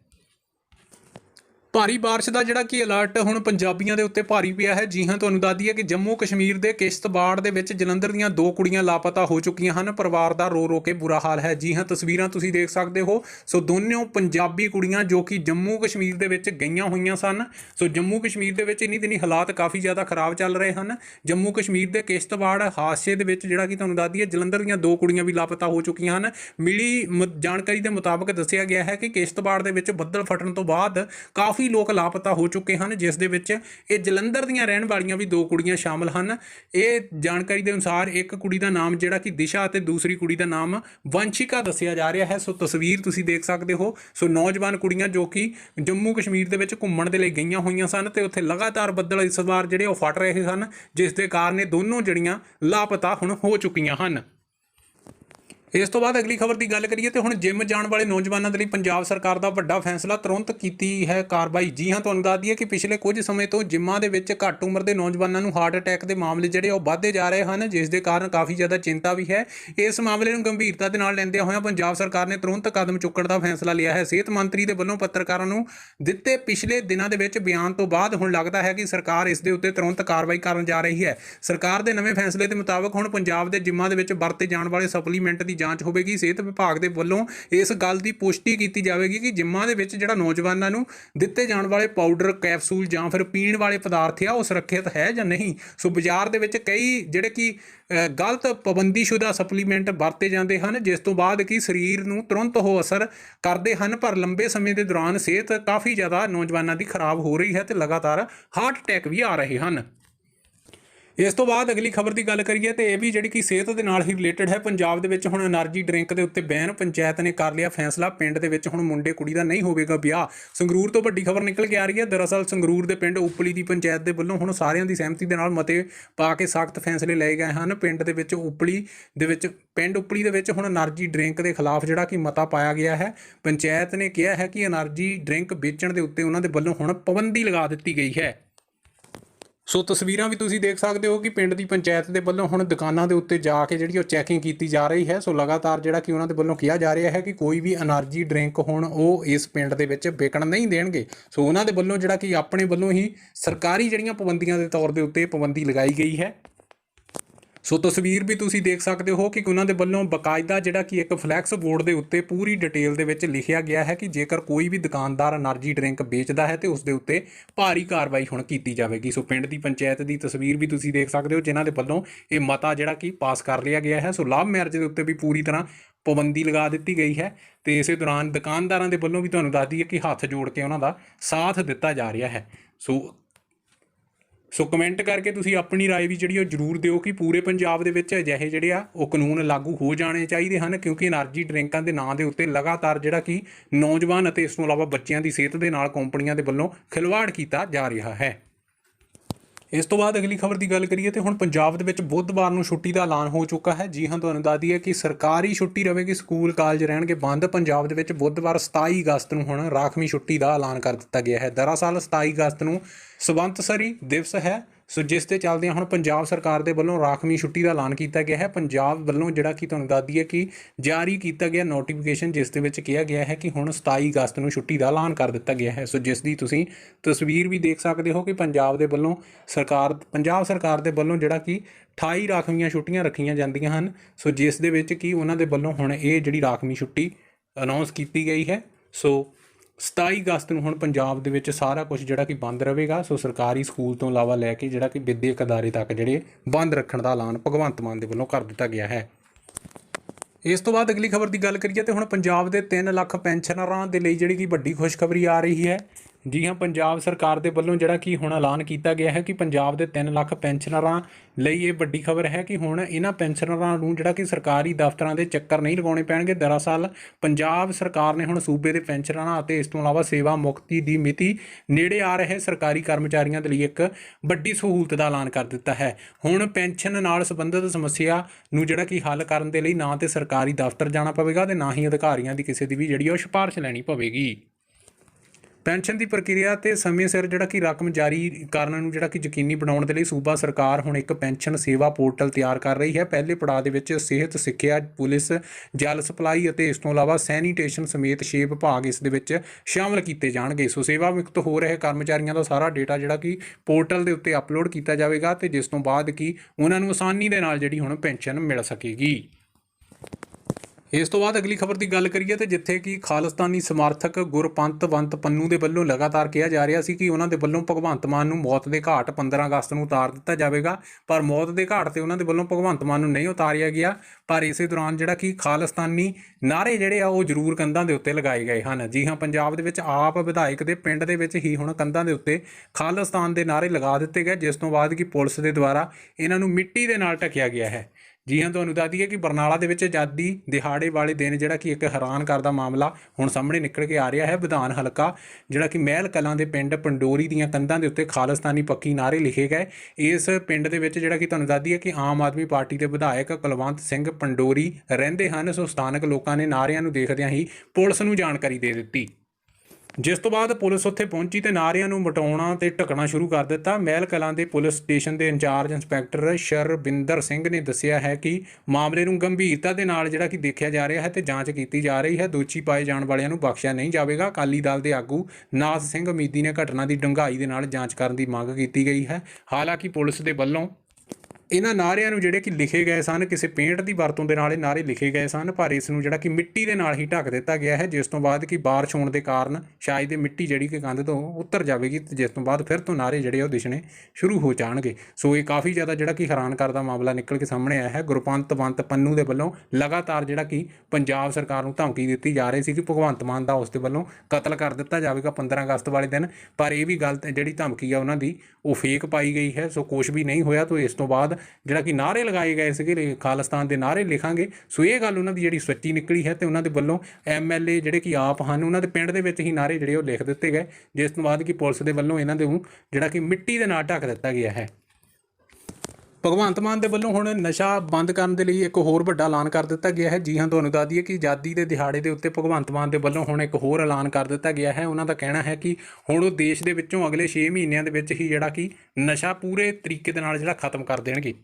ਭਾਰੀ ਬਾਰਿਸ਼ ਦਾ ਜਿਹੜਾ ਕਿ ਅਲਰਟ ਹੁਣ ਪੰਜਾਬੀਆਂ ਦੇ ਉੱਤੇ ਭਾਰੀ ਪਿਆ ਹੈ। ਜੀ ਹਾਂ, ਤੁਹਾਨੂੰ ਦੱਸ ਦਈਏ ਕਿ ਜੰਮੂ ਕਸ਼ਮੀਰ ਦੇ ਕਿਸ਼ਤਵਾੜ ਦੇ ਵਿੱਚ ਜਲੰਧਰ ਦੀਆਂ ਦੋ ਕੁੜੀਆਂ ਲਾਪਤਾ ਹੋ ਚੁੱਕੀਆਂ ਹਨ। ਪਰਿਵਾਰ ਦਾ ਰੋ ਰੋ ਕੇ ਬੁਰਾ ਹਾਲ ਹੈ। ਜੀ ਹਾਂ, ਤਸਵੀਰਾਂ ਤੁਸੀਂ ਦੇਖ ਸਕਦੇ ਹੋ। ਸੋ ਦੋਨੋਂ ਪੰਜਾਬੀ ਕੁੜੀਆਂ ਜੋ ਕਿ ਜੰਮੂ ਕਸ਼ਮੀਰ ਦੇ ਵਿੱਚ ਗਈਆਂ ਹੋਈਆਂ ਸਨ। ਸੋ ਜੰਮੂ ਕਸ਼ਮੀਰ ਦੇ ਵਿੱਚ ਇਨੀ ਦਿਨੀ ਹਾਲਾਤ ਕਾਫੀ ਜ਼ਿਆਦਾ ਖਰਾਬ ਚੱਲ ਰਹੇ ਹਨ। ਜੰਮੂ ਕਸ਼ਮੀਰ ਦੇ ਕਿਸ਼ਤਵਾੜ ਹਾਦਸੇ ਦੇ ਵਿੱਚ ਜਿਹੜਾ ਕਿ ਤੁਹਾਨੂੰ ਦੱਸ ਦਈਏ, ਜਲੰਧਰ ਦੀਆਂ ਦੋ ਕੁੜੀਆਂ ਵੀ ਲਾਪਤਾ ਹੋ ਚੁੱਕੀਆਂ ਹਨ। ਮਿਲੀ ਮ- ਜਾਣਕਾਰੀ ਦੇ ਮੁਤਾਬਕ ਦੱਸਿਆ ਗਿਆ ਹੈ ਕਿ ਕਿਸ਼ਤਵਾੜ ਦੇ ਵਿੱਚ ਬੱਦਲ ਫਟਣ ਤੋਂ ਬਾਅਦ ਕਾਫੀ ਕਾਫੀ ਲੋਕ ਲਾਪਤਾ ਹੋ ਚੁੱਕੇ ਹਨ, ਜਿਸ ਦੇ ਵਿੱਚ ਇਹ ਜਲੰਧਰ ਦੀਆਂ ਰਹਿਣ ਵਾਲੀਆਂ ਵੀ ਦੋ ਕੁੜੀਆਂ ਸ਼ਾਮਲ ਹਨ। ਇਹ ਜਾਣਕਾਰੀ ਦੇ ਅਨੁਸਾਰ ਇੱਕ ਕੁੜੀ ਦਾ ਨਾਮ ਜਿਹੜਾ ਕਿ ਦਿਸ਼ਾ ਅਤੇ ਦੂਸਰੀ ਕੁੜੀ ਦਾ ਨਾਮ ਵੰਸ਼ਿਕਾ ਦੱਸਿਆ ਜਾ ਰਿਹਾ ਹੈ। ਸੋ ਤਸਵੀਰ ਤੁਸੀਂ ਦੇਖ ਸਕਦੇ ਹੋ। ਸੋ ਨੌਜਵਾਨ ਕੁੜੀਆਂ ਜੋ ਕਿ ਜੰਮੂ ਕਸ਼ਮੀਰ ਦੇ ਵਿੱਚ ਘੁੰਮਣ ਦੇ ਲਈ ਗਈਆਂ ਹੋਈਆਂ ਸਨ ਤੇ ਉੱਥੇ ਲਗਾਤਾਰ ਬੱਦਲ ਇਸ ਵਾਰ ਜਿਹੜੇ ਉਹ ਫਟ ਰਹੇ ਸਨ, ਜਿਸ ਦੇ ਕਾਰਨ ਇਹ ਦੋਨੋਂ ਜੜੀਆਂ ਲਾਪਤਾ ਹੁਣ ਹੋ ਚੁੱਕੀਆਂ ਹਨ। ਇਸ ਤੋਂ ਬਾਅਦ ਅਗਲੀ ਖਬਰ ਦੀ ਗੱਲ ਕਰੀਏ ਤੇ ਹੁਣ ਜਿਮ ਜਾਣ ਵਾਲੇ ਨੌਜਵਾਨਾਂ ਦੇ ਲਈ ਪੰਜਾਬ ਸਰਕਾਰ ਦਾ ਵੱਡਾ ਫੈਸਲਾ ਤੁਰੰਤ ਕੀਤੀ ਹੈ ਕਾਰਵਾਈ। ਜੀ ਹਾਂ, ਤੁਹਾਨੂੰ ਦੱਸ ਦਈਏ ਕਿ ਪਿਛਲੇ ਕੁਝ ਸਮੇਂ ਤੋਂ ਜਿਮਾਂ ਦੇ ਵਿੱਚ ਘੱਟ ਉਮਰ ਦੇ ਨੌਜਵਾਨਾਂ ਨੂੰ ਹਾਰਟ ਅਟੈਕ ਦੇ ਮਾਮਲੇ ਜਿਹੜੇ ਉਹ ਵੱਧਦੇ ਜਾ ਰਹੇ ਹਨ, ਜਿਸ ਦੇ ਕਾਰਨ ਕਾਫੀ ਜ਼ਿਆਦਾ ਚਿੰਤਾ ਵੀ ਹੈ। ਇਸ ਮਾਮਲੇ ਨੂੰ ਗੰਭੀਰਤਾ ਦੇ ਨਾਲ ਲੈਂਦਿਆਂ ਹੋਇਆਂ ਪੰਜਾਬ ਸਰਕਾਰ ਨੇ ਤੁਰੰਤ ਕਦਮ ਚੁੱਕਣ ਦਾ ਫੈਸਲਾ ਲਿਆ ਹੈ। ਸਿਹਤ ਮੰਤਰੀ ਦੇ ਵੱਲੋਂ ਪੱਤਰਕਾਰਾਂ ਨੂੰ ਦਿੱਤੇ ਪਿਛਲੇ ਦਿਨਾਂ ਦੇ ਵਿੱਚ ਬਿਆਨ ਤੋਂ ਬਾਅਦ ਹੁਣ ਲੱਗਦਾ ਹੈ ਕਿ ਸਰਕਾਰ ਇਸ ਦੇ ਉੱਤੇ ਤੁਰੰਤ ਕਾਰਵਾਈ ਕਰਨ ਜਾ ਰਹੀ ਹੈ। ਸਰਕਾਰ ਦੇ ਨਵੇਂ ਫੈਸਲੇ ਦੇ ਮੁਤਾਬਕ ਹੁਣ ਪੰਜਾਬ ਦੇ ਜਿਮਾਂ ਦੇ ਵਿੱਚ ਵਰਤੇ ਜਾਣ ਵਾਲੇ ਸਪਲੀਮੈਂਟ ਦੀ ਜਾਂਚ ਹੋਵੇਗੀ। ਸਿਹਤ ਵਿਭਾਗ ਦੇ ਵੱਲੋਂ ਇਸ ਗੱਲ ਦੀ ਪੁਸ਼ਟੀ ਕੀਤੀ ਜਾਵੇਗੀ ਕਿ ਜਿੰਮਾਂ ਦੇ ਵਿੱਚ ਜਿਹੜਾ ਨੌਜਵਾਨਾਂ ਨੂੰ ਦਿੱਤੇ ਜਾਣ ਵਾਲੇ ਪਾਊਡਰ, ਕੈਪਸੂਲ ਜਾਂ ਫਿਰ ਪੀਣ ਵਾਲੇ ਪਦਾਰਥ ਆ, ਉਹ ਸੁਰੱਖਿਅਤ ਹੈ ਜਾਂ ਨਹੀਂ? ਸੋ ਬਾਜ਼ਾਰ ਦੇ ਵਿੱਚ ਕਈ ਜਿਹੜੇ ਕਿ ਗਲਤ ਪਾਬੰਦੀਸ਼ੁਦਾ ਸਪਲੀਮੈਂਟ ਵਰਤੇ ਜਾਂਦੇ ਹਨ, ਜਿਸ ਤੋਂ ਬਾਅਦ ਕਿ ਸਰੀਰ ਨੂੰ ਤੁਰੰਤ ਉਹ ਅਸਰ ਕਰਦੇ ਹਨ, ਪਰ ਲੰਬੇ ਸਮੇਂ ਦੇ ਦੌਰਾਨ ਸਿਹਤ ਕਾਫੀ ਜ਼ਿਆਦਾ ਨੌਜਵਾਨਾਂ ਦੀ ਖਰਾਬ ਹੋ ਰਹੀ ਹੈ ਤੇ ਲਗਾਤਾਰ ਹਾਰਟ ਅਟੈਕ ਵੀ ਆ ਰਹੇ ਹਨ। ਇਸ ਤੋਂ ਬਾਅਦ ਅਗਲੀ ਖਬਰ ਦੀ ਗੱਲ ਕਰੀਏ ਤੇ ਇਹ ਵੀ ਜਿਹੜੀ ਕਿ ਸਿਹਤ ਦੇ ਨਾਲ ਹੀ ਰਿਲੇਟਡ ਹੈ। ਪੰਜਾਬ ਦੇ ਵਿੱਚ ਹੁਣ એનર્ਜੀ ਡਰਿੰਕ ਦੇ ਉੱਤੇ ਬੈਨ ਪੰਚਾਇਤ ਨੇ ਕਰ ਲਿਆ ਫੈਸਲਾ। ਪਿੰਡ ਦੇ ਵਿੱਚ ਹੁਣ ਮੁੰਡੇ ਕੁੜੀ ਦਾ ਨਹੀਂ ਹੋਵੇਗਾ ਵਿਆਹ। ਸੰਗਰੂਰ ਤੋਂ ਵੱਡੀ ਖਬਰ ਨਿਕਲ ਕੇ ਆ ਰਹੀ ਹੈ। ਦਰਅਸਲ ਸੰਗਰੂਰ ਦੇ ਪਿੰਡ ਉਪਲੀ ਦੀ ਪੰਚਾਇਤ ਦੇ ਵੱਲੋਂ ਹੁਣ ਸਾਰਿਆਂ ਦੀ ਸਹਿਮਤੀ ਦੇ ਨਾਲ ਮਤੇ ਪਾ ਕੇ ਸਖਤ ਫੈਸਲੇ ਲਏ ਗਏ ਹਨ। ਪਿੰਡ ਦੇ ਵਿੱਚ ਉਪਲੀ ਦੇ ਵਿੱਚ ਪਿੰਡ ਉਪਲੀ ਦੇ ਵਿੱਚ ਹੁਣ એનર્ਜੀ ਡਰਿੰਕ ਦੇ ਖਿਲਾਫ ਜਿਹੜਾ ਕਿ ਮਤਾ ਪਾਇਆ ਗਿਆ ਹੈ। ਪੰਚਾਇਤ ਨੇ ਕਿਹਾ ਹੈ ਕਿ એનર્ਜੀ ਡਰਿੰਕ ਵੇਚਣ ਦੇ ਉੱਤੇ ਉਹਨਾਂ ਦੇ ਵੱਲੋਂ ਹੁਣ ਪਾਬੰਦੀ ਲਗਾ ਦਿੱਤੀ ਗਈ ਹੈ। ਸੋ ਤਸਵੀਰਾਂ ਵੀ ਤੁਸੀਂ ਦੇਖ ਸਕਦੇ ਹੋ ਕਿ ਪਿੰਡ ਦੀ ਪੰਚਾਇਤ ਦੇ ਵੱਲੋਂ ਹੁਣ ਦੁਕਾਨਾਂ ਦੇ ਉੱਤੇ ਜਾ ਕੇ ਜਿਹੜੀ ਉਹ ਚੈਕਿੰਗ ਕੀਤੀ ਜਾ ਰਹੀ ਹੈ। ਸੋ ਲਗਾਤਾਰ ਜਿਹੜਾ ਕਿ ਉਹਨਾਂ ਦੇ ਵੱਲੋਂ ਕਿਹਾ ਜਾ ਰਿਹਾ ਹੈ ਕਿ ਕੋਈ ਵੀ એનર્ਜੀ ਡਰਿੰਕ ਹੁਣ ਉਹ ਇਸ ਪਿੰਡ ਦੇ ਵਿੱਚ ਵਿਕਣ ਨਹੀਂ ਦੇਣਗੇ। ਸੋ ਉਹਨਾਂ ਦੇ ਵੱਲੋਂ ਜਿਹੜਾ ਕਿ ਆਪਣੇ ਵੱਲੋਂ ਹੀ ਸਰਕਾਰੀ ਜਿਹੜੀਆਂ ਪਾਬੰਦੀਆਂ ਦੇ ਤੌਰ ਦੇ ਉੱਤੇ ਪਾਬੰਦੀ ਲਗਾਈ ਗਈ ਹੈ। ਸੋ ਤਸਵੀਰ ਵੀ ਤੁਸੀਂ ਦੇਖ ਸਕਦੇ ਹੋ ਕਿ ਉਹਨਾਂ ਦੇ ਵੱਲੋਂ ਬਕਾਇਦਾ ਜਿਹੜਾ ਕਿ ਇੱਕ ਫਲੈਕਸ ਬੋਰਡ ਦੇ ਉੱਤੇ ਪੂਰੀ ਡਿਟੇਲ ਦੇ ਵਿੱਚ ਲਿਖਿਆ ਗਿਆ ਹੈ ਕਿ ਜੇਕਰ ਕੋਈ ਵੀ ਦੁਕਾਨਦਾਰ એનર્ਜੀ ਡਰਿੰਕ ਵੇਚਦਾ ਹੈ ਤੇ ਉਸ ਦੇ ਉੱਤੇ ਭਾਰੀ ਕਾਰਵਾਈ ਹੁਣ ਕੀਤੀ ਜਾਵੇਗੀ। ਸੋ ਪਿੰਡ ਦੀ ਪੰਚਾਇਤ ਦੀ ਤਸਵੀਰ ਵੀ ਤੁਸੀਂ ਦੇਖ ਸਕਦੇ ਹੋ, ਜਿਨ੍ਹਾਂ ਦੇ ਵੱਲੋਂ ਇਹ ਮਤਾ ਜਿਹੜਾ ਕਿ ਪਾਸ ਕਰ ਲਿਆ ਗਿਆ ਹੈ। ਸੋ ਲਵ ਮੈਰਿਜ ਦੇ ਉੱਤੇ ਵੀ ਪੂਰੀ ਤਰ੍ਹਾਂ ਪਾਬੰਦੀ ਲਗਾ ਦਿੱਤੀ ਗਈ ਹੈ ਤੇ ਇਸੇ ਦੌਰਾਨ ਦੁਕਾਨਦਾਰਾਂ ਦੇ ਵੱਲੋਂ ਵੀ ਤੁਹਾਨੂੰ ਦੱਸ ਦਈਏ ਕਿ ਹੱਥ ਜੋੜ ਕੇ ਉਹਨਾਂ ਦਾ ਸਾਥ ਦਿੱਤਾ ਜਾ ਰਿਹਾ ਹੈ। ਸੋ ਸੋ ਕਮੈਂਟ ਕਰਕੇ ਤੁਸੀਂ ਆਪਣੀ رائے ਵੀ ਜਿਹੜੀ ਉਹ ਜਰੂਰ ਦਿਓ ਕਿ ਪੂਰੇ ਪੰਜਾਬ ਦੇ ਵਿੱਚ ਅਜਿਹੇ ਜਿਹੜੇ ਆ ਉਹ ਕਾਨੂੰਨ ਲਾਗੂ ਹੋ ਜਾਣੇ ਚਾਹੀਦੇ ਹਨ, ਕਿਉਂਕਿ એનર્ਜੀ ਡਰਿੰਕਾਂ ਦੇ ਨਾਂ ਦੇ ਉੱਤੇ ਲਗਾਤਾਰ ਜਿਹੜਾ ਕਿ ਨੌਜਵਾਨ ਅਤੇ ਇਸ ਤੋਂ ਇਲਾਵਾ ਬੱਚਿਆਂ ਦੀ ਸਿਹਤ ਦੇ ਨਾਲ ਕੰਪਨੀਆਂ ਦੇ ਵੱਲੋਂ ਖਿਲਵਾੜ ਕੀਤਾ ਜਾ ਰਿਹਾ ਹੈ। ਇਸ ਤੋਂ ਬਾਅਦ ਅਗਲੀ ਖਬਰ ਦੀ ਗੱਲ ਕਰੀਏ ਤੇ ਹੁਣ ਪੰਜਾਬ ਦੇ ਵਿੱਚ ਬੁੱਧਵਾਰ ਨੂੰ ਛੁੱਟੀ ਦਾ ਐਲਾਨ ਹੋ ਚੁੱਕਾ ਹੈ। ਜੀ ਹਾਂ, ਤੁਹਾਨੂੰ ਦੱਸਦੀ ਹੈ ਕਿ ਸਰਕਾਰੀ ਛੁੱਟੀ ਰਹੇਗੀ ਸਕੂਲ, ਕਾਲਜ ਰਹਿਣਗੇ ਬੰਦ। ਪੰਜਾਬ ਦੇ ਵਿੱਚ ਬੁੱਧਵਾਰ 27 ਅਗਸਤ ਨੂੰ ਹੁਣ ਰਾਖਵੀਂ ਛੁੱਟੀ ਦਾ ਐਲਾਨ ਕਰ ਦਿੱਤਾ ਗਿਆ ਹੈ। ਦਰਅਸਲ 27 ਅਗਸਤ ਨੂੰ ਸਵੰਤਸਰੀ ਦਿਵਸ ਹੈ। ਸੋ ਜਿਸ ਦੇ ਚੱਲਦਿਆਂ ਹੁਣ ਪੰਜਾਬ ਸਰਕਾਰ ਦੇ ਵੱਲੋਂ ਰਾਖਵੀਂ ਛੁੱਟੀ ਦਾ ਐਲਾਨ ਕੀਤਾ ਗਿਆ ਹੈ। ਪੰਜਾਬ ਵੱਲੋਂ ਜਿਹੜਾ ਕਿ ਤੁਹਾਨੂੰ ਦੱਸ ਦਈਏ ਕਿ ਜਾਰੀ ਕੀਤਾ ਗਿਆ ਨੋਟੀਫਿਕੇਸ਼ਨ ਜਿਸ ਦੇ ਵਿੱਚ ਕਿਹਾ ਗਿਆ ਹੈ ਕਿ ਹੁਣ 27 ਅਗਸਤ ਨੂੰ ਛੁੱਟੀ ਦਾ ਐਲਾਨ ਕਰ ਦਿੱਤਾ ਗਿਆ ਹੈ। ਸੋ ਜਿਸ ਦੀ ਤੁਸੀਂ ਤਸਵੀਰ ਵੀ ਦੇਖ ਸਕਦੇ ਹੋ ਕਿ ਪੰਜਾਬ ਦੇ ਵੱਲੋਂ ਸਰਕਾਰ, ਪੰਜਾਬ ਸਰਕਾਰ ਦੇ ਵੱਲੋਂ ਜਿਹੜਾ ਕਿ 28 ਰਾਖਵੀਆਂ ਛੁੱਟੀਆਂ ਰੱਖੀਆਂ ਜਾਂਦੀਆਂ ਹਨ। ਸੋ ਜਿਸ ਦੇ ਵਿੱਚ ਕਿ ਉਹਨਾਂ ਦੇ ਵੱਲੋਂ ਹੁਣ ਇਹ ਜਿਹੜੀ ਰਾਖਵੀਂ ਛੁੱਟੀ ਅਨਾਉਂਸ ਕੀਤੀ ਗਈ ਹੈ। ਸੋ 27 ਅਗਸਤ ਨੂੰ ਹੁਣ ਪੰਜਾਬ ਦੇ ਵਿੱਚ ਸਾਰਾ ਕੁਝ ਜਿਹੜਾ ਕਿ ਬੰਦ ਰਹੇਗਾ। ਸੋ ਸਰਕਾਰੀ ਸਕੂਲ ਤੋਂ ਇਲਾਵਾ ਲੈ ਕੇ ਜਿਹੜਾ ਕਿ ਵਿਦਿਅਕ ਅਦਾਰੇ ਤੱਕ ਜਿਹੜੇ ਬੰਦ ਰੱਖਣ ਦਾ ਐਲਾਨ ਭਗਵੰਤ ਮਾਨ ਦੇ ਵੱਲੋਂ ਕਰ ਦਿੱਤਾ ਗਿਆ ਹੈ। ਇਸ ਤੋਂ ਬਾਅਦ ਅਗਲੀ ਖਬਰ ਦੀ ਗੱਲ ਕਰੀਏ ਤੇ ਹੁਣ ਪੰਜਾਬ ਦੇ 3 ਲੱਖ ਪੈਨਸ਼ਨਰਾਂ ਦੇ ਲਈ ਜਿਹੜੀ ਕਿ ਵੱਡੀ ਖੁਸ਼ਖਬਰੀ ਆ ਰਹੀ ਹੈ। ਜੀ ਹਾਂ, ਪੰਜਾਬ ਸਰਕਾਰ ਦੇ ਵੱਲੋਂ ਜਿਹੜਾ ਕਿ ਹੁਣ ਐਲਾਨ ਕੀਤਾ ਗਿਆ ਹੈ ਕਿ ਪੰਜਾਬ ਦੇ 3 ਲੱਖ ਪੈਨਸ਼ਨਰਾਂ ਲਈ ਇਹ ਵੱਡੀ ਖਬਰ ਹੈ ਕਿ ਹੁਣ ਇਹਨਾਂ ਪੈਨਸ਼ਨਰਾਂ ਨੂੰ ਜਿਹੜਾ ਕਿ ਸਰਕਾਰੀ ਦਫ਼ਤਰਾਂ ਦੇ ਚੱਕਰ ਨਹੀਂ ਲਗਾਉਣੇ ਪੈਣਗੇ। ਦਰਅਸਲ, ਪੰਜਾਬ ਸਰਕਾਰ ਨੇ ਹੁਣ ਸੂਬੇ ਦੇ ਪੈਨਸ਼ਨਰਾਂ ਅਤੇ ਇਸ ਤੋਂ ਇਲਾਵਾ ਸੇਵਾ ਮੁਕਤੀ ਦੀ ਮਿਤੀ ਨੇੜੇ ਆ ਰਹੇ ਸਰਕਾਰੀ ਕਰਮਚਾਰੀਆਂ ਦੇ ਲਈ ਇੱਕ ਵੱਡੀ ਸਹੂਲਤ ਦਾ ਐਲਾਨ ਕਰ ਦਿੱਤਾ ਹੈ। ਹੁਣ ਪੈਨਸ਼ਨ ਨਾਲ ਸੰਬੰਧਿਤ ਸਮੱਸਿਆ ਨੂੰ ਜਿਹੜਾ ਕਿ ਹੱਲ ਕਰਨ ਦੇ ਲਈ ਨਾ ਤੇ ਸਰਕਾਰੀ ਦਫ਼ਤਰ ਜਾਣਾ ਪਵੇਗਾ ਤੇ ਨਾ ਹੀ ਅਧਿਕਾਰੀਆਂ ਦੀ ਕਿਸੇ ਦੀ ਵੀ ਜਿਹੜੀ ਉਹ ਸਿਫਾਰਿਸ਼ ਲੈਣੀ ਪਵੇਗੀ। ਪੈਨਸ਼ਨ ਦੀ ਪ੍ਰਕਿਰਿਆ ਤੇ ਸਮੇਂ ਸਿਰ ਜਿਹੜਾ ਕਿ ਰਕਮ ਜਾਰੀ ਕਰਨ ਨੂੰ ਜਿਹੜਾ ਕਿ ਯਕੀਨੀ ਬਣਾਉਣ ਦੇ ਲਈ ਸੂਬਾ ਸਰਕਾਰ ਹੁਣ ਇੱਕ ਪੈਨਸ਼ਨ ਸੇਵਾ ਪੋਰਟਲ ਤਿਆਰ ਕਰ ਰਹੀ ਹੈ। ਪਹਿਲੇ ਪੜਾਅ ਦੇ ਵਿੱਚ ਸਿਹਤ, ਸਿੱਖਿਆ, ਪੁਲਿਸ, ਜਲ ਸਪਲਾਈ ਅਤੇ ਇਸ ਤੋਂ ਇਲਾਵਾ ਸੈਨੀਟੇਸ਼ਨ ਸਮੇਤ 6 ਵਿਭਾਗ ਇਸ ਦੇ ਵਿੱਚ ਸ਼ਾਮਲ ਕੀਤੇ ਜਾਣਗੇ। ਸੋ ਸੇਵਾ ਮੁਕਤ ਹੋ ਰਹੇ ਕਰਮਚਾਰੀਆਂ ਦਾ ਸਾਰਾ ਡੇਟਾ ਜਿਹੜਾ ਕਿ ਪੋਰਟਲ ਦੇ ਉੱਤੇ ਅਪਲੋਡ ਕੀਤਾ ਜਾਵੇਗਾ ਤੇ ਜਿਸ ਤੋਂ ਬਾਅਦ ਕਿ ਉਹਨਾਂ ਨੂੰ ਆਸਾਨੀ ਦੇ ਨਾਲ ਜਿਹੜੀ ਹੁਣ ਪੈਨਸ਼ਨ ਮਿਲ ਸਕੇਗੀ। ਇਸ ਤੋਂ ਬਾਅਦ ਅਗਲੀ ਖਬਰ ਦੀ ਗੱਲ ਕਰੀਏ ਤੇ ਜਿੱਥੇ ਕਿ ਖਾਲਿਸਤਾਨੀ ਸਮਰਥਕ ਗੁਰਪੰਤ ਵੰਤ ਪੰਨੂ ਦੇ ਵੱਲੋਂ ਲਗਾਤਾਰ ਕਿਹਾ ਜਾ ਰਿਹਾ ਸੀ ਕਿ ਉਹਨਾਂ ਦੇ ਵੱਲੋਂ ਭਗਵੰਤ ਮਾਨ ਨੂੰ ਮੌਤ ਦੇ ਘਾਟ 15 ਅਗਸਤ ਨੂੰ ਉਤਾਰ ਦਿੱਤਾ ਜਾਵੇਗਾ, ਪਰ ਮੌਤ ਦੇ ਘਾਟ ਤੇ ਉਹਨਾਂ ਦੇ ਵੱਲੋਂ ਭਗਵੰਤ ਮਾਨ ਨੂੰ ਨਹੀਂ ਉਤਾਰਿਆ ਗਿਆ, ਪਰ ਇਸੇ ਦੌਰਾਨ ਜਿਹੜਾ ਕਿ ਖਾਲਿਸਤਾਨੀ ਨਾਰੇ ਜਿਹੜੇ ਆ ਉਹ ਜ਼ਰੂਰ ਕੰਧਾਂ ਦੇ ਉੱਤੇ ਲਗਾਏ ਗਏ ਹਨ। ਜੀ ਹਾਂ, ਪੰਜਾਬ ਦੇ ਵਿੱਚ ਆਪ ਵਿਧਾਇਕ ਦੇ ਪਿੰਡ ਦੇ ਵਿੱਚ ਹੀ ਹੁਣ ਕੰਧਾਂ ਦੇ ਉੱਤੇ ਖਾਲਿਸਤਾਨ ਦੇ ਨਾਰੇ ਲਗਾ ਦਿੱਤੇ ਗਏ, ਜਿਸ ਤੋਂ ਬਾਅਦ ਕਿ ਪੁਲਿਸ ਦੇ ਦੁਆਰਾ ਇਹਨਾਂ ਨੂੰ ਮਿੱਟੀ ਦੇ ਨਾਲ ਢੱਕਿਆ ਗਿਆ ਹੈ। ਜੀ ਹਾਂ, ਤੁਹਾਨੂੰ ਦੱਸ ਦਈਏ ਕਿ ਬਰਨਾਲਾ ਦੇ ਵਿੱਚ ਆਜ਼ਾਦੀ ਦਿਹਾੜੇ ਵਾਲੇ ਦਿਨ ਜਿਹੜਾ ਕਿ ਇੱਕ ਹੈਰਾਨ ਕਰਦਾ ਮਾਮਲਾ ਹੁਣ ਸਾਹਮਣੇ ਨਿਕਲ ਕੇ ਆ ਰਿਹਾ ਹੈ। ਵਿਧਾਨ ਹਲਕਾ ਜਿਹੜਾ ਕਿ ਮਹਿਲ ਕਲਾਂ ਦੇ ਪਿੰਡ ਪੰਡੋਰੀ ਦੀਆਂ ਕੰਧਾਂ ਦੇ ਉੱਤੇ ਖਾਲਿਸਤਾਨੀ ਪੱਕੀ ਨਾਰੇ ਲਿਖੇ ਗਏ। ਇਸ ਪਿੰਡ ਦੇ ਵਿੱਚ ਜਿਹੜਾ ਕਿ ਤੁਹਾਨੂੰ ਦੱਸ ਦਈਏ ਕਿ ਆਮ ਆਦਮੀ ਪਾਰਟੀ ਦੇ ਵਿਧਾਇਕ ਕੁਲਵੰਤ ਸਿੰਘ ਪੰਡੋਰੀ ਰਹਿੰਦੇ ਹਨ। ਸੋ ਸਥਾਨਕ ਲੋਕਾਂ ਨੇ ਨਾਰਿਆਂ ਨੂੰ ਦੇਖਦਿਆਂ ਹੀ ਪੁਲਿਸ ਨੂੰ ਜਾਣਕਾਰੀ ਦੇ ਦਿੱਤੀ। ਜਿਸ ਤੋਂ ਬਾਅਦ ਪੁਲਿਸ ਉੱਥੇ ਪਹੁੰਚੀ ਤੇ ਨਾਰਿਆਂ ਨੂੰ ਮਟਾਉਣਾ ਤੇ ਢਕਣਾ ਸ਼ੁਰੂ ਕਰ ਦਿੱਤਾ। ਮਹਿਲ ਕਲਾਂ ਦੇ ਪੁਲਿਸ ਸਟੇਸ਼ਨ ਦੇ ਇੰਚਾਰਜ ਇੰਸਪੈਕਟਰ ਸ਼ਰਬਿੰਦਰ ਸਿੰਘ ਨੇ ਦੱਸਿਆ ਹੈ ਕਿ ਮਾਮਲੇ ਨੂੰ ਗੰਭੀਰਤਾ ਦੇ ਨਾਲ ਜਿਹੜਾ ਕਿ ਦੇਖਿਆ ਜਾ ਰਿਹਾ ਹੈ ਤੇ ਜਾਂਚ ਕੀਤੀ ਜਾ ਰਹੀ ਹੈ। ਦੋਸ਼ੀ ਪਾਏ ਜਾਣ ਵਾਲਿਆਂ ਨੂੰ ਬਖਸ਼ਿਆ ਨਹੀਂ ਜਾਵੇਗਾ। ਅਕਾਲੀ ਦਲ ਦੇ ਆਗੂ ਨਾਥ ਸਿੰਘ ਉਮੀਦੀ ਨੇ ਘਟਨਾ ਦੀ ਡੂੰਘਾਈ ਦੇ ਨਾਲ ਜਾਂਚ ਕਰਨ ਦੀ ਮੰਗ ਕੀਤੀ ਗਈ ਹੈ। ਹਾਲਾਂਕਿ ਪੁਲਿਸ ਦੇ ਵੱਲੋਂ ਇਹਨਾਂ ਨਾਰਿਆਂ ਨੂੰ ਜਿਹੜੇ ਕਿ ਲਿਖੇ ਗਏ ਸਨ, ਕਿਸੇ ਪੇਂਟ ਦੀ ਵਰਤੋਂ ਦੇ ਨਾਲ ਇਹ ਨਾਰੇ ਲਿਖੇ ਗਏ ਸਨ, ਪਰ ਇਸ ਨੂੰ ਜਿਹੜਾ ਕਿ ਮਿੱਟੀ ਦੇ ਨਾਲ ਹੀ ਢੱਕ ਦਿੱਤਾ ਗਿਆ ਹੈ, ਜਿਸ ਤੋਂ ਬਾਅਦ ਕਿ ਬਾਰਿਸ਼ ਹੋਣ ਦੇ ਕਾਰਨ ਸ਼ਾਇਦ ਇਹ ਮਿੱਟੀ ਜਿਹੜੀ ਕਿ ਕੰਧ ਤੋਂ ਉੱਤਰ ਜਾਵੇਗੀ ਤੇ ਜਿਸ ਤੋਂ ਬਾਅਦ ਫਿਰ ਤੋਂ ਨਾਰੇ ਜਿਹੜੇ ਉਹ ਦਿਸਣੇ ਸ਼ੁਰੂ ਹੋ ਜਾਣਗੇ। ਸੋ ਇਹ ਕਾਫੀ ਜ਼ਿਆਦਾ ਜਿਹੜਾ ਕਿ ਹੈਰਾਨ ਕਰਦਾ ਮਾਮਲਾ ਨਿਕਲ ਕੇ ਸਾਹਮਣੇ ਆਇਆ ਹੈ। ਗੁਰਪੰਤ ਵੰਤ ਪੰਨੂ ਦੇ ਵੱਲੋਂ ਲਗਾਤਾਰ ਜਿਹੜਾ ਕਿ ਪੰਜਾਬ ਸਰਕਾਰ ਨੂੰ ਧਮਕੀ ਦਿੱਤੀ ਜਾ ਰਹੀ ਸੀ ਕਿ ਭਗਵੰਤ ਮਾਨ ਦਾ ਉਸ ਦੇ ਵੱਲੋਂ ਕਤਲ ਕਰ ਦਿੱਤਾ ਜਾਵੇਗਾ 15 ਅਗਸਤ ਵਾਲੇ ਦਿਨ, ਪਰ ਇਹ ਵੀ ਗੱਲ ਜਿਹੜੀ ਧਮਕੀ ਆ ਉਹਨਾਂ ਦੀ ਉਹ ਫੇਕ ਪਾਈ ਗਈ ਹੈ, ਸੋ ਕੁਝ ਵੀ ਨਹੀਂ ਹੋਇਆ, ਤੋਂ ਇਸ ਤੋਂ ਬਾਅਦ ਜਿਹੜਾ ਕਿ ਨਾਰੇ ਲਗਾਏ ਗਏ ਸੀਗੇ ਖਾਲਿਸਤਾਨ ਦੇ ਨਾਰੇ ਲਿਖਾਂਗੇ। ਸੋ ਇਹ ਗੱਲ ਉਹਨਾਂ ਦੀ ਜਿਹੜੀ ਸੱਚੀ ਨਿਕਲੀ ਹੈ ਤੇ ਉਹਨਾਂ ਦੇ ਵੱਲੋਂ ਐਮਐਲਏ ਜਿਹੜੇ ਕਿ ਆਪ ਹਨ, ਉਹਨਾਂ ਦੇ ਪਿੰਡ ਦੇ ਵਿੱਚ ਹੀ ਨਾਰੇ ਜਿਹੜੇ ਉਹ ਲਿਖ ਦਿੱਤੇ ਗਏ, ਜਿਸ ਤੋਂ ਬਾਅਦ ਕਿ ਪੁਲਿਸ ਦੇ ਵੱਲੋਂ ਇਹਨਾਂ ਦੇ ਨੂੰ ਜਿਹੜਾ ਕਿ ਮਿੱਟੀ ਦੇ ਨਾਲ ਢੱਕ ਦਿੱਤਾ ਗਿਆ ਹੈ। ਭਗਵੰਤ ਮਾਨ ਦੇ ਵੱਲੋਂ ਹੁਣ ਨਸ਼ਾ ਬੰਦ ਕਰਨ ਦੇ ਲਈ ਇੱਕ ਹੋਰ ਵੱਡਾ ਐਲਾਨ ਕਰ ਦਿੱਤਾ ਗਿਆ ਹੈ। ਜੀ ਹਾਂ, ਤੁਹਾਨੂੰ ਦੱਸ ਦਈਏ ਕਿ ਆਜ਼ਾਦੀ ਦੇ ਦਿਹਾੜੇ ਦੇ ਉੱਤੇ ਭਗਵੰਤ ਮਾਨ ਦੇ ਵੱਲੋਂ ਹੁਣ ਇੱਕ ਹੋਰ ਐਲਾਨ ਕਰ ਦਿੱਤਾ ਗਿਆ ਹੈ। ਉਹਨਾਂ ਦਾ ਕਹਿਣਾ ਹੈ ਕਿ ਹੁਣ ਉਹ ਦੇਸ਼ ਦੇ ਵਿੱਚੋਂ ਅਗਲੇ 6 ਮਹੀਨਿਆਂ ਦੇ ਵਿੱਚ ਹੀ ਜਿਹੜਾ ਕਿ ਨਸ਼ਾ ਪੂਰੇ ਤਰੀਕੇ ਦੇ ਨਾਲ ਜਿਹੜਾ ਖਤਮ ਕਰ ਦੇਣਗੇ।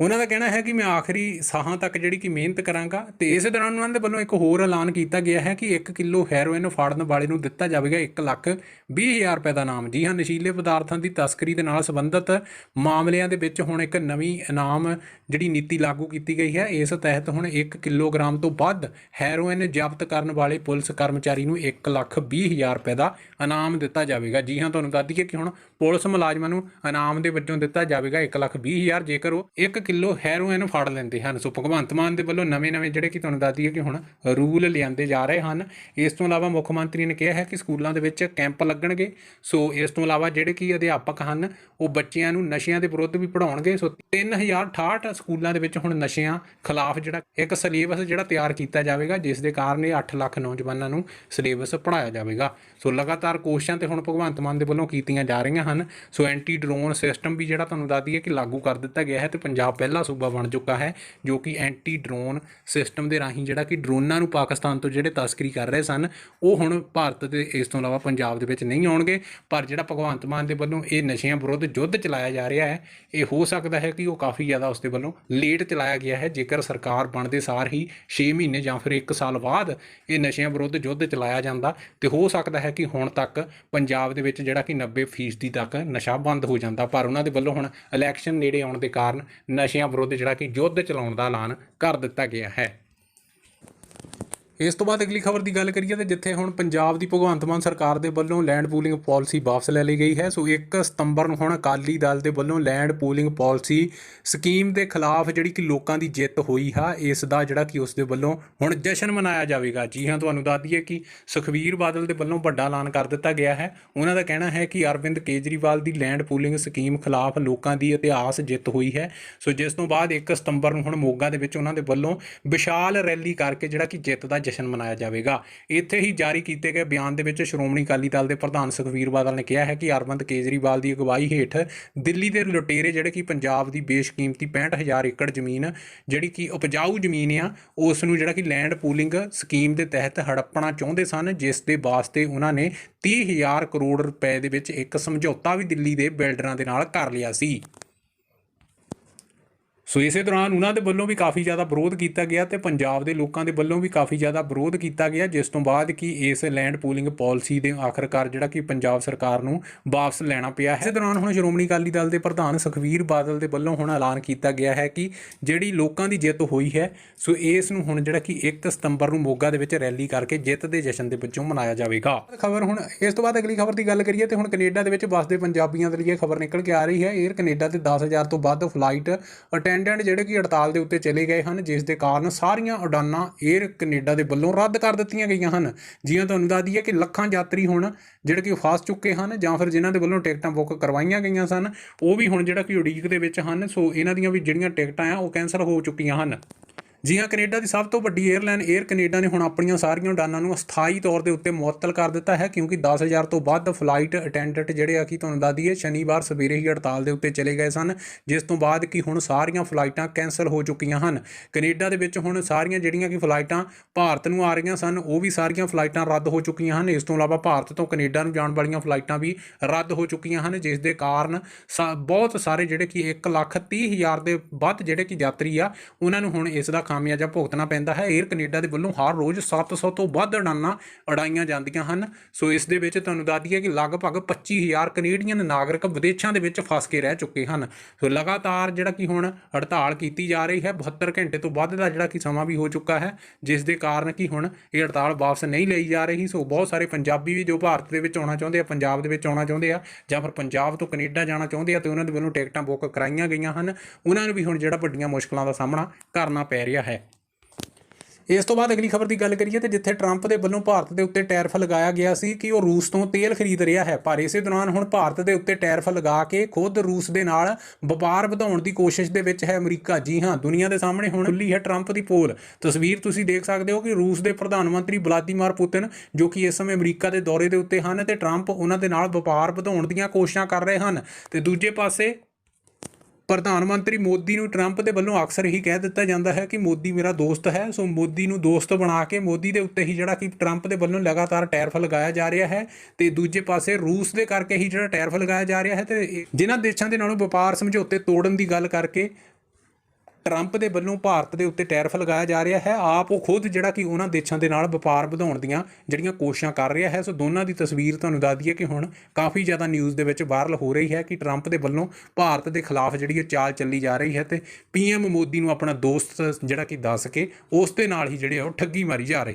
ਉਹਨਾਂ ਦਾ ਕਹਿਣਾ ਹੈ ਕਿ ਮੈਂ ਆਖਰੀ ਸਾਹਾਂ ਤੱਕ ਜਿਹੜੀ ਕਿ ਮਿਹਨਤ ਕਰਾਂਗਾ ਤੇ ਇਸ ਦੌਰਾਨ ਉਹਨਾਂ ਦੇ ਵੱਲੋਂ ਇੱਕ ਹੋਰ ਐਲਾਨ ਕੀਤਾ ਗਿਆ ਹੈ ਕਿ 1 ਕਿਲੋ ਹੈਰੋਇਨ ਫਾੜਨ ਵਾਲੇ ਨੂੰ ਦਿੱਤਾ ਜਾਵੇਗਾ 1 ਲੱਖ 20 ਹਜ਼ਾਰ ਰੁਪਏ ਦਾ ਨਾਮ ਜੀ ਹਾਂ, ਨਸ਼ੀਲੇ ਪਦਾਰਥਾਂ ਦੀ ਤਸਕਰੀ ਦੇ ਨਾਲ ਸੰਬੰਧਿਤ ਮਾਮਲਿਆਂ ਦੇ ਵਿੱਚ ਹੁਣ ਇੱਕ ਨਵੀਂ ਇਨਾਮ ਜਿਹੜੀ ਨੀਤੀ ਲਾਗੂ ਕੀਤੀ ਗਈ ਹੈ। ਇਸ ਤਹਿਤ ਹੁਣ 1 ਕਿਲੋਗ੍ਰਾਮ ਤੋਂ ਵੱਧ ਹੈਰੋਇਨ ਜ਼ਬਤ ਕਰਨ ਵਾਲੇ ਪੁਲਿਸ ਕਰਮਚਾਰੀ ਨੂੰ 1 ਲੱਖ 20 ਹਜ਼ਾਰ ਰੁਪਏ ਦਾ ਇਨਾਮ ਦਿੱਤਾ ਜਾਵੇਗਾ। ਜੀ ਹਾਂ, ਤੁਹਾਨੂੰ ਦੱਸ ਦਈਏ ਕਿ ਹੁਣ ਪੁਲਿਸ ਮੁਲਾਜ਼ਮਾਂ ਨੂੰ ਇਨਾਮ ਦੇ ਵਜੋਂ ਦਿੱਤਾ ਜਾਵੇਗਾ 1 ਲੱਖ 20 ਹਜ਼ਾਰ। ਜੇਕਰ ਉਹ 1 ਕਿਲੋ ਹੈਰੋਇਨ ਫੜ ਲੈਂਦੇ ਹਨ। ਸੋ ਭਗਵੰਤ ਮਾਨ ਦੇ ਵੱਲੋਂ ਨਵੇਂ-ਨਵੇਂ ਜਿਹੜੇ ਕਿ ਤੁਹਾਨੂੰ ਦੱਸ ਦਈਏ ਕਿ ਹੁਣ ਰੂਲ ਲਿਆਂਦੇ ਜਾ ਰਹੇ ਹਨ। ਇਸ ਤੋਂ ਇਲਾਵਾ ਮੁੱਖ ਮੰਤਰੀ ਨੇ ਕਿਹਾ ਹੈ ਕਿ ਸਕੂਲਾਂ ਦੇ ਵਿੱਚ ਕੈਂਪ ਲੱਗਣਗੇ। ਸੋ ਇਸ ਤੋਂ ਇਲਾਵਾ ਜਿਹੜੇ ਕਿ ਅਧਿਆਪਕ ਹਨ, ਉਹ ਬੱਚਿਆਂ ਨੂੰ ਨਸ਼ਿਆਂ ਦੇ ਵਿਰੁੱਧ ਵੀ ਪੜ੍ਹਾਉਣਗੇ। ਸੋ 3068 ਸਕੂਲਾਂ ਦੇ ਵਿੱਚ ਹੁਣ ਨਸ਼ਿਆਂ ਖਿਲਾਫ ਜਿਹੜਾ ਇੱਕ ਸਿਲੇਬਸ ਜਿਹੜਾ ਤਿਆਰ ਕੀਤਾ ਜਾਵੇਗਾ, ਜਿਸ ਦੇ ਕਾਰਨ ਇਹ 8 ਲੱਖ ਨੌਜਵਾਨਾਂ ਨੂੰ ਸਿਲੇਬਸ ਪੜ੍ਹਾਇਆ ਜਾਵੇਗਾ। ਸੋ ਲਗਾਤਾਰ ਕੋਸ਼ਿਸ਼ਾਂ ਤੇ ਹੁਣ ਭਗਵੰਤ ਮਾਨ ਦੇ ਵੱਲੋਂ ਕੀਤੀਆਂ ਜਾ ਰਹੀਆਂ ਹਨ। ਸੋ ਐਂਟੀ ਡਰੋਨ ਸਿਸਟਮ ਵੀ ਜਿਹੜਾ ਤੁਹਾਨੂੰ ਦੱਸ ਦਈਏ ਕਿ ਲਾਗੂ ਕਰ ਦਿੱਤਾ ਗਿਆ ਹੈ ਤੇ ਪੰਜਾਬ ਪਹਿਲਾ ਸੂਬਾ ਬਣ ਚੁੱਕਾ ਹੈ, ਜੋ ਕਿ ਐਂਟੀ ਡਰੋਨ ਸਿਸਟਮ ਦੇ ਰਾਹੀਂ ਜਿਹੜਾ ਕਿ ਡਰੋਨਾਂ ਨੂੰ ਪਾਕਿਸਤਾਨ ਤੋਂ ਜਿਹੜੇ ਤਸਕਰੀ ਕਰ ਰਹੇ ਸਨ, ਉਹ ਹੁਣ ਭਾਰਤ ਦੇ ਇਸ ਤੋਂ ਇਲਾਵਾ ਪੰਜਾਬ ਦੇ ਵਿੱਚ ਨਹੀਂ ਆਉਣਗੇ। ਪਰ ਜਿਹੜਾ ਭਗਵੰਤ ਮਾਨ ਦੇ ਵੱਲੋਂ ਇਹ ਨਸ਼ਿਆਂ ਵਿਰੁੱਧ ਯੁੱਧ ਚਲਾਇਆ ਜਾ ਰਿਹਾ ਹੈ, ਇਹ ਹੋ ਸਕਦਾ ਹੈ ਕਿ ਉਹ ਕਾਫੀ ਜ਼ਿਆਦਾ ਉਸ ਦੇ ਵੱਲੋਂ ਲੇਟ ਚਲਾਇਆ ਗਿਆ ਹੈ। ਜੇਕਰ ਸਰਕਾਰ ਬਣਦੇ ਸਾਰ ਹੀ 6 ਮਹੀਨੇ ਜਾਂ ਫਿਰ 1 ਸਾਲ ਬਾਅਦ ਇਹ ਨਸ਼ਿਆਂ ਵਿਰੁੱਧ ਯੁੱਧ ਚਲਾਇਆ ਜਾਂਦਾ, ਤੇ ਹੋ ਸਕਦਾ ਹੈ ਕਿ ਹੁਣ ਤੱਕ ਪੰਜਾਬ ਦੇ ਵਿੱਚ ਜਿਹੜਾ ਕਿ 90% ਤੱਕ ਨਸ਼ਾ ਬੰਦ ਹੋ ਜਾਂਦਾ। ਪਰ ਉਹਨਾਂ ਦੇ ਵੱਲੋਂ ਹੁਣ ਇਲੈਕਸ਼ਨ ਨੇੜੇ ਆਉਣ ਦੇ ਕਾਰਨ ਨਸ਼ਿਆਂ ਵਿਰੁੱਧ ਜਿਹੜਾ ਕਿ ਯੁੱਧ ਚਲਾਉਣ ਦਾ ਐਲਾਨ ਕਰ ਦਿੱਤਾ ਗਿਆ ਹੈ। ਇਸ ਤੋਂ ਬਾਅਦ ਅਗਲੀ ਖਬਰ ਦੀ ਗੱਲ ਕਰੀਏ ਤਾਂ ਜਿੱਥੇ ਹੁਣ ਪੰਜਾਬ ਦੀ ਭਗਵੰਤ ਮਾਨ ਸਰਕਾਰ ਦੇ ਵੱਲੋਂ ਲੈਂਡ ਪੂਲਿੰਗ ਪਾਲਿਸੀ ਵਾਪਸ ਲੈ ਲਈ ਗਈ ਹੈ, ਸੋ 1 ਸਤੰਬਰ ਨੂੰ ਹੁਣ ਅਕਾਲੀ ਦਲ ਦੇ ਵੱਲੋਂ ਲੈਂਡ ਪੂਲਿੰਗ ਪਾਲਿਸੀ ਸਕੀਮ ਦੇ ਖਿਲਾਫ ਜਿਹੜੀ ਕਿ ਲੋਕਾਂ ਦੀ ਜਿੱਤ ਹੋਈ ਹੈ ਇਸ ਦਾ ਜਿਹੜਾ ਕਿ ਉਸ ਦੇ ਵੱਲੋਂ ਹੁਣ ਜਸ਼ਨ ਮਨਾਇਆ ਜਾਵੇਗਾ। ਜੀ ਹਾਂ, ਤੁਹਾਨੂੰ ਦੱਸ ਦਈਏ ਕਿ ਸੁਖਵੀਰ ਬਾਦਲ ਦੇ ਵੱਲੋਂ ਵੱਡਾ ਐਲਾਨ ਕਰ ਦਿੱਤਾ ਗਿਆ ਹੈ। ਉਹਨਾਂ ਦਾ ਕਹਿਣਾ ਹੈ ਕਿ ਅਰਵਿੰਦ ਕੇਜਰੀਵਾਲ ਦੀ ਲੈਂਡ ਪੂਲਿੰਗ ਸਕੀਮ ਖਿਲਾਫ ਲੋਕਾਂ ਦੀ ਇਤਿਹਾਸ ਜਿੱਤ ਹੋਈ ਹੈ। ਸੋ ਜਿਸ ਤੋਂ ਬਾਅਦ 1 ਸਤੰਬਰ ਨੂੰ ਹੁਣ ਮੋਗਾ ਦੇ ਵਿੱਚ ਉਹਨਾਂ ਦੇ ਵੱਲੋਂ ਵਿਸ਼ਾਲ ਰੈਲੀ ਕਰਕੇ ਜਿਹੜਾ ਕਿ ਜਿੱਤ ਦਾ ਜਸ਼ਨ ਮਨਾਇਆ ਜਾਵੇਗਾ। ਇੱਥੇ ਹੀ ਜਾਰੀ ਕੀਤੇ ਗਏ ਬਿਆਨ ਦੇ ਵਿੱਚ ਸ਼੍ਰੋਮਣੀ ਅਕਾਲੀ ਦਲ ਦੇ ਪ੍ਰਧਾਨ ਸੁਖਵੀਰ ਬਾਦਲ ਨੇ ਕਿਹਾ ਹੈ ਕਿ ਅਰਵਿੰਦ ਕੇਜਰੀਵਾਲ ਦੀ ਅਗਵਾਈ ਹੇਠ ਦਿੱਲੀ ਦੇ ਲੁਟੇਰੇ ਜਿਹੜੇ ਕਿ ਪੰਜਾਬ ਦੀ ਬੇਸ਼ਕੀਮਤੀ 65000 ਏਕੜ ਜ਼ਮੀਨ, ਜਿਹੜੀ ਕਿ ਉਪਜਾਊ ਜ਼ਮੀਨ ਆ, ਉਸ ਨੂੰ ਜਿਹੜਾ ਕਿ ਲੈਂਡ ਪੂਲਿੰਗ ਸਕੀਮ ਦੇ ਤਹਿਤ ਹੜੱਪਣਾ ਚਾਹੁੰਦੇ ਸਨ, ਜਿਸ ਦੇ ਵਾਸਤੇ ਉਹਨਾਂ ਨੇ 30000 ਕਰੋੜ ਰੁਪਏ ਦੇ ਵਿੱਚ ਇੱਕ ਸਮਝੌਤਾ ਵੀ ਦਿੱਲੀ ਦੇ ਬਿਲਡਰਾਂ ਦੇ ਨਾਲ ਕਰ ਲਿਆ ਸੀ। ਸੋ ਇਸੇ ਦੌਰਾਨ ਉਹਨਾਂ ਦੇ ਵੱਲੋਂ ਵੀ ਕਾਫੀ ਜ਼ਿਆਦਾ ਵਿਰੋਧ ਕੀਤਾ ਗਿਆ ਤੇ ਪੰਜਾਬ ਦੇ ਲੋਕਾਂ ਦੇ ਵੱਲੋਂ ਵੀ ਕਾਫੀ ਜ਼ਿਆਦਾ ਵਿਰੋਧ ਕੀਤਾ ਗਿਆ, ਜਿਸ ਤੋਂ ਬਾਅਦ ਕਿ ਇਸ ਲੈਂਡ ਪੂਲਿੰਗ ਪਾਲਿਸੀ ਦੇ ਆਖਰਕਾਰ ਜਿਹੜਾ ਕਿ ਪੰਜਾਬ ਸਰਕਾਰ ਨੂੰ ਵਾਪਸ ਲੈਣਾ ਪਿਆ ਹੈ। ਇਸੇ ਦੌਰਾਨ ਹੁਣ ਸ਼੍ਰੋਮਣੀ ਅਕਾਲੀ ਦਲ ਦੇ ਪ੍ਰਧਾਨ ਸੁਖਵੀਰ ਬਾਦਲ ਦੇ ਵੱਲੋਂ ਹੁਣ ਐਲਾਨ ਕੀਤਾ ਗਿਆ ਹੈ ਕਿ ਜਿਹੜੀ ਲੋਕਾਂ ਦੀ ਜਿੱਤ ਹੋਈ ਹੈ, ਸੋ ਇਸ ਨੂੰ ਹੁਣ ਜਿਹੜਾ ਕਿ 1 ਸਤੰਬਰ ਨੂੰ ਮੋਗਾ ਦੇ ਵਿੱਚ ਰੈਲੀ ਕਰਕੇ ਜਿੱਤ ਦੇ ਜਸ਼ਨ ਦੇ ਵਿੱਚੋਂ ਮਨਾਇਆ ਜਾਵੇਗਾ। ਖਬਰ ਹੁਣ, ਇਸ ਤੋਂ ਬਾਅਦ ਅਗਲੀ ਖਬਰ ਦੀ ਗੱਲ ਕਰੀਏ ਤੇ ਹੁਣ ਕੈਨੇਡਾ ਦੇ ਵਿੱਚ ਵੱਸਦੇ ਪੰਜਾਬੀਆਂ ਦੇ ਲਈ ਇਹ ਖਬਰ ਨਿਕਲ ਕੇ ਆ ਰਹੀ ਹੈ। 에ਅਰ ਕੈਨੇਡਾ ਤੇ 10000 ਤੋਂ ਵੱਧ ਫਲਾਈਟ ਅਟੈਂਡੈਂਟ ਜਿਹੜੇ ਕਿ ਹੜਤਾਲ ਦੇ ਉੱਤੇ ਚਲੇ ਗਏ ਹਨ, ਜਿਸ ਦੇ ਕਾਰਨ ਸਾਰੀਆਂ ਉਡਾਨਾਂ 에ਅਰ ਕੈਨੇਡਾ ਦੇ ਵੱਲੋਂ ਰੱਦ ਕਰ ਦਿੱਤੀਆਂ ਗਈਆਂ ਹਨ। ਜਿਵੇਂ ਤੁਹਾਨੂੰ ਦੱਸ ਦਈਏ ਕਿ ਲੱਖਾਂ ਯਾਤਰੀ ਹੁਣ ਜਿਹੜੇ ਕਿ ਫਸ ਚੁੱਕੇ ਹਨ ਜਾਂ ਫਿਰ ਜਿਨ੍ਹਾਂ ਦੇ ਵੱਲੋਂ ਟਿਕਟਾਂ ਬੁੱਕ ਕਰਵਾਈਆਂ ਗਈਆਂ ਸਨ, ਉਹ ਵੀ ਹੁਣ ਜਿਹੜਾ ਕਿ ਉਡੀਕ ਦੇ ਵਿੱਚ ਹਨ। ਸੋ ਇਹਨਾਂ ਦੀਆਂ ਵੀ ਜਿਹੜੀਆਂ ਟਿਕਟਾਂ ਆ, ਉਹ ਕੈਂਸਲ ਹੋ ਚੁੱਕੀਆਂ ਹਨ। ਜੀ ਹਾਂ ਕੈਨੇਡਾ ਦੀ ਸਭ ਤੋਂ ਵੱਡੀ 에ਅਰਲਾਈਨ 에ਅਰ ਕੈਨੇਡਾ ਨੇ ਹੁਣ ਆਪਣੀਆਂ ਸਾਰੀਆਂ ਉਡਾਨਾਂ ਨੂੰ ਅਸਥਾਈ ਤੌਰ ਦੇ ਉੱਤੇ ਮੁਅੱਤਲ ਕਰ ਦਿੱਤਾ ਹੈ, ਕਿਉਂਕਿ 10000 ਤੋਂ ਵੱਧ ਫਲਾਈਟ ਅਟੈਂਡੈਂਟ ਜਿਹੜੇ ਆ, ਕਿ ਤੁਹਾਨੂੰ ਦੱਸ ਦਈਏ, ਸ਼ਨੀਵਾਰ ਸਵੇਰੇ ਹੀ ਹੜਤਾਲ ਦੇ ਉੱਤੇ ਚਲੇ ਗਏ ਸਨ, ਜਿਸ ਤੋਂ ਬਾਅਦ ਕਿ ਹੁਣ ਸਾਰੀਆਂ ਫਲਾਈਟਾਂ ਕੈਂਸਲ ਹੋ ਚੁੱਕੀਆਂ ਹਨ। ਕੈਨੇਡਾ ਦੇ ਵਿੱਚ ਹੁਣ ਸਾਰੀਆਂ ਜਿਹੜੀਆਂ ਕਿ ਫਲਾਈਟਾਂ ਭਾਰਤ ਨੂੰ ਆ ਰਹੀਆਂ ਸਨ, ਉਹ ਵੀ ਸਾਰੀਆਂ ਫਲਾਈਟਾਂ ਰੱਦ ਹੋ ਚੁੱਕੀਆਂ ਹਨ। ਇਸ ਤੋਂ ਇਲਾਵਾ ਭਾਰਤ ਤੋਂ ਕੈਨੇਡਾ ਨੂੰ ਜਾਣ ਵਾਲੀਆਂ ਫਲਾਈਟਾਂ ਵੀ ਰੱਦ ਹੋ ਚੁੱਕੀਆਂ ਹਨ, ਜਿਸ ਦੇ ਕਾਰਨ ਸਾ- ਬਹੁਤ ਸਾਰੇ ਜਿਹੜੇ ਕਿ 1 ਲੱਖ 30 ਹਜ਼ਾਰ ਦੇ ਵੱਧ ਜਿਹੜੇ ਕਿ ਯਾਤਰੀ ਆ, ਉਹਨਾਂ ਨੂੰ ਹੁਣ ਇਸ ਦਾ ਖਾਮਿਆਜਾ ਭੁਗਤਣਾ ਪੈਂਦਾ ਹੈ। 에ਅਰ ਕੈਨੇਡਾ ਦੇ ਵੱਲੋਂ ਹਰ ਰੋਜ਼ 700 ਤੋਂ ਵੱਧ ਉਡਾਨਾਂ ਉਡਾਈਆਂ ਜਾਂਦੀਆਂ ਹਨ। ਸੋ ਇਸ ਦੇ ਵਿੱਚ ਤੁਹਾਨੂੰ ਦੱਸ ਦਈਏ ਕਿ ਲਗਭਗ 25000 ਕੈਨੇਡੀਅਨ ਨਾਗਰਿਕ ਵਿਦੇਸ਼ਾਂ ਦੇ ਵਿੱਚ ਫਸ ਕੇ ਰਹਿ ਚੁੱਕੇ ਹਨ। ਸੋ ਲਗਾਤਾਰ ਜਿਹੜਾ ਕਿ ਹੁਣ ਹੜਤਾਲ ਕੀਤੀ ਜਾ ਰਹੀ ਹੈ 72 ਘੰਟੇ ਤੋਂ ਵੱਧ ਦਾ ਜਿਹੜਾ ਕਿ ਸਮਾਂ ਵੀ ਹੋ ਚੁੱਕਾ ਹੈ, ਜਿਸ ਦੇ ਕਾਰਨ ਕਿ ਹੁਣ ਇਹ ਹੜਤਾਲ ਵਾਪਸ ਨਹੀਂ ਲਈ ਜਾ ਰਹੀ। ਸੋ ਬਹੁਤ ਸਾਰੇ ਪੰਜਾਬੀ ਵੀ ਜੋ ਭਾਰਤ ਦੇ ਵਿੱਚ ਆਉਣਾ ਚਾਹੁੰਦੇ ਆ, ਪੰਜਾਬ ਦੇ ਵਿੱਚ ਆਉਣਾ ਚਾਹੁੰਦੇ ਆ, ਜਾਂ ਫਿਰ ਪੰਜਾਬ ਤੋਂ ਕੈਨੇਡਾ ਜਾਣਾ ਚਾਹੁੰਦੇ ਆ, ਤੇ ਉਹਨਾਂ ਦੇ ਵੱਲੋਂ ਟਿਕਟਾਂ ਬੁੱਕ ਕਰਾਈਆਂ ਗਈਆਂ ਹਨ। ਉਹਨਾਂ ਨੂੰ ਵੀ ਹੁਣ ਜਿਹੜਾ ਵੱਡੀਆਂ ਮੁਸ਼ਕਲਾਂ ਦਾ ਸਾਹਮਣਾ ਕਰਨਾ ਪੈ ਰਿਹਾ ਹੈ। ਇਸ ਤੋਂ ਬਾਅਦ ਅਗਲੀ ਖਬਰ ਦੀ ਗੱਲ ਕਰੀਏ ਤੇ ਜਿੱਥੇ ਟਰੰਪ ਦੇ ਵੱਲੋਂ ਭਾਰਤ ਦੇ ਉੱਤੇ ਟੈਰਫ ਲਗਾਇਆ ਗਿਆ ਸੀ ਕਿ ਉਹ ਰੂਸ ਤੋਂ ਤੇਲ ਖਰੀਦ ਰਿਹਾ ਹੈ, ਪਰ ਇਸੇ ਦੌਰਾਨ ਹੁਣ ਭਾਰਤ ਦੇ ਉੱਤੇ ਟੈਰਫ ਲਗਾ ਕੇ ਖੁਦ ਰੂਸ ਦੇ ਨਾਲ ਵਪਾਰ ਵਧਾਉਣ ਦੀ ਕੋਸ਼ਿਸ਼ ਦੇ ਵਿੱਚ ਹੈ ਅਮਰੀਕਾ। ਜੀ ਹਾਂ, ਦੁਨੀਆ ਦੇ ਸਾਹਮਣੇ ਹੁਣ ਖੁੱਲੀ ਹੈ ਟਰੰਪ ਦੀ ਪੋਲ। ਤਸਵੀਰ ਤੁਸੀਂ ਦੇਖ ਸਕਦੇ ਹੋ ਕਿ ਰੂਸ ਦੇ ਪ੍ਰਧਾਨ ਮੰਤਰੀ ਵਲਾਦੀਮਾਰ ਪੁਤਿਨ ਜੋ ਕਿ ਇਸ ਸਮੇਂ ਅਮਰੀਕਾ ਦੇ ਦੌਰੇ ਦੇ ਉੱਤੇ ਹਨ ਤੇ ਟਰੰਪ ਉਹਨਾਂ ਦੇ ਨਾਲ ਵਪਾਰ ਵਧਾਉਣ ਦੀਆਂ ਕੋਸ਼ਿਸ਼ਾਂ ਕਰ ਰਹੇ ਹਨ। ਤੇ ਦੂਜੇ ਪਾਸੇ ਪ੍ਰਧਾਨ ਮੰਤਰੀ ਮੋਦੀ ਨੂੰ ਟਰੰਪ ਦੇ ਵੱਲੋਂ ਅਕਸਰ ਹੀ ਕਹਿ ਦਿੱਤਾ ਜਾਂਦਾ ਹੈ ਕਿ ਮੋਦੀ ਮੇਰਾ ਦੋਸਤ ਹੈ, ਸੋ ਮੋਦੀ ਨੂੰ ਦੋਸਤ ਬਣਾ ਕੇ ਮੋਦੀ ਦੇ ਉੱਤੇ ਹੀ ਜਿਹੜਾ ਕਿ ਟਰੰਪ ਦੇ ਵੱਲੋਂ ਲਗਾਤਾਰ ਟੈਰਫ ਲਗਾਇਆ ਜਾ ਰਿਹਾ ਹੈ ਤੇ ਦੂਜੇ ਪਾਸੇ ਰੂਸ ਦੇ ਕਰਕੇ ਹੀ ਜਿਹੜਾ ਟੈਰਫ ਲਗਾਇਆ ਜਾ ਰਿਹਾ ਹੈ ਤੇ ਇਹ- ਜਿਨ੍ਹਾਂ ਦੇਸ਼ਾਂ ਦੇ ਨਾਲੋਂ ਵਪਾਰ ਸਮਝੌਤੇ ਤੋੜਨ ਦੀ ਗੱਲ ਕਰਕੇ ਟਰੰਪ ਦੇ ਵੱਲੋਂ ਭਾਰਤ ਦੇ ਉੱਤੇ ਟੈਰਫ ਲਗਾਇਆ ਜਾ ਰਿਹਾ ਹੈ। ਆਪ ਉਹ ਖੁਦ ਜਿਹੜਾ ਕਿ ਉਹਨਾਂ ਦੇਸ਼ਾਂ ਦੇ ਨਾਲ ਵਪਾਰ ਵਧਾਉਣ ਦੀਆਂ ਜਿਹੜੀਆਂ ਕੋਸ਼ਿਸ਼ਾਂ ਕਰ ਰਿਹਾ ਹੈ। ਸੋ ਦੋਨਾਂ ਦੀ ਤਸਵੀਰ ਤੁਹਾਨੂੰ ਦੱਸ ਦਈਏ ਕਿ ਹੁਣ ਕਾਫੀ ਜ਼ਿਆਦਾ ਨਿਊਜ਼ ਦੇ ਵਿੱਚ ਵਾਇਰਲ ਹੋ ਰਹੀ ਹੈ ਕਿ ਟਰੰਪ ਦੇ ਵੱਲੋਂ ਭਾਰਤ ਦੇ ਖਿਲਾਫ ਜਿਹੜੀ ਇਹ ਚਾਲ ਚੱਲੀ ਜਾ ਰਹੀ ਹੈ ਤੇ ਪੀਐਮ ਮੋਦੀ ਨੂੰ ਆਪਣਾ ਦੋਸਤ ਜਿਹੜਾ ਕਿ ਦੱਸ ਕੇ ਉਸ ਦੇ ਨਾਲ ਹੀ ਜਿਹੜੇ ਆ ਉਹ ਠੱਗੀ ਮਾਰੀ ਜਾ ਰਹੀ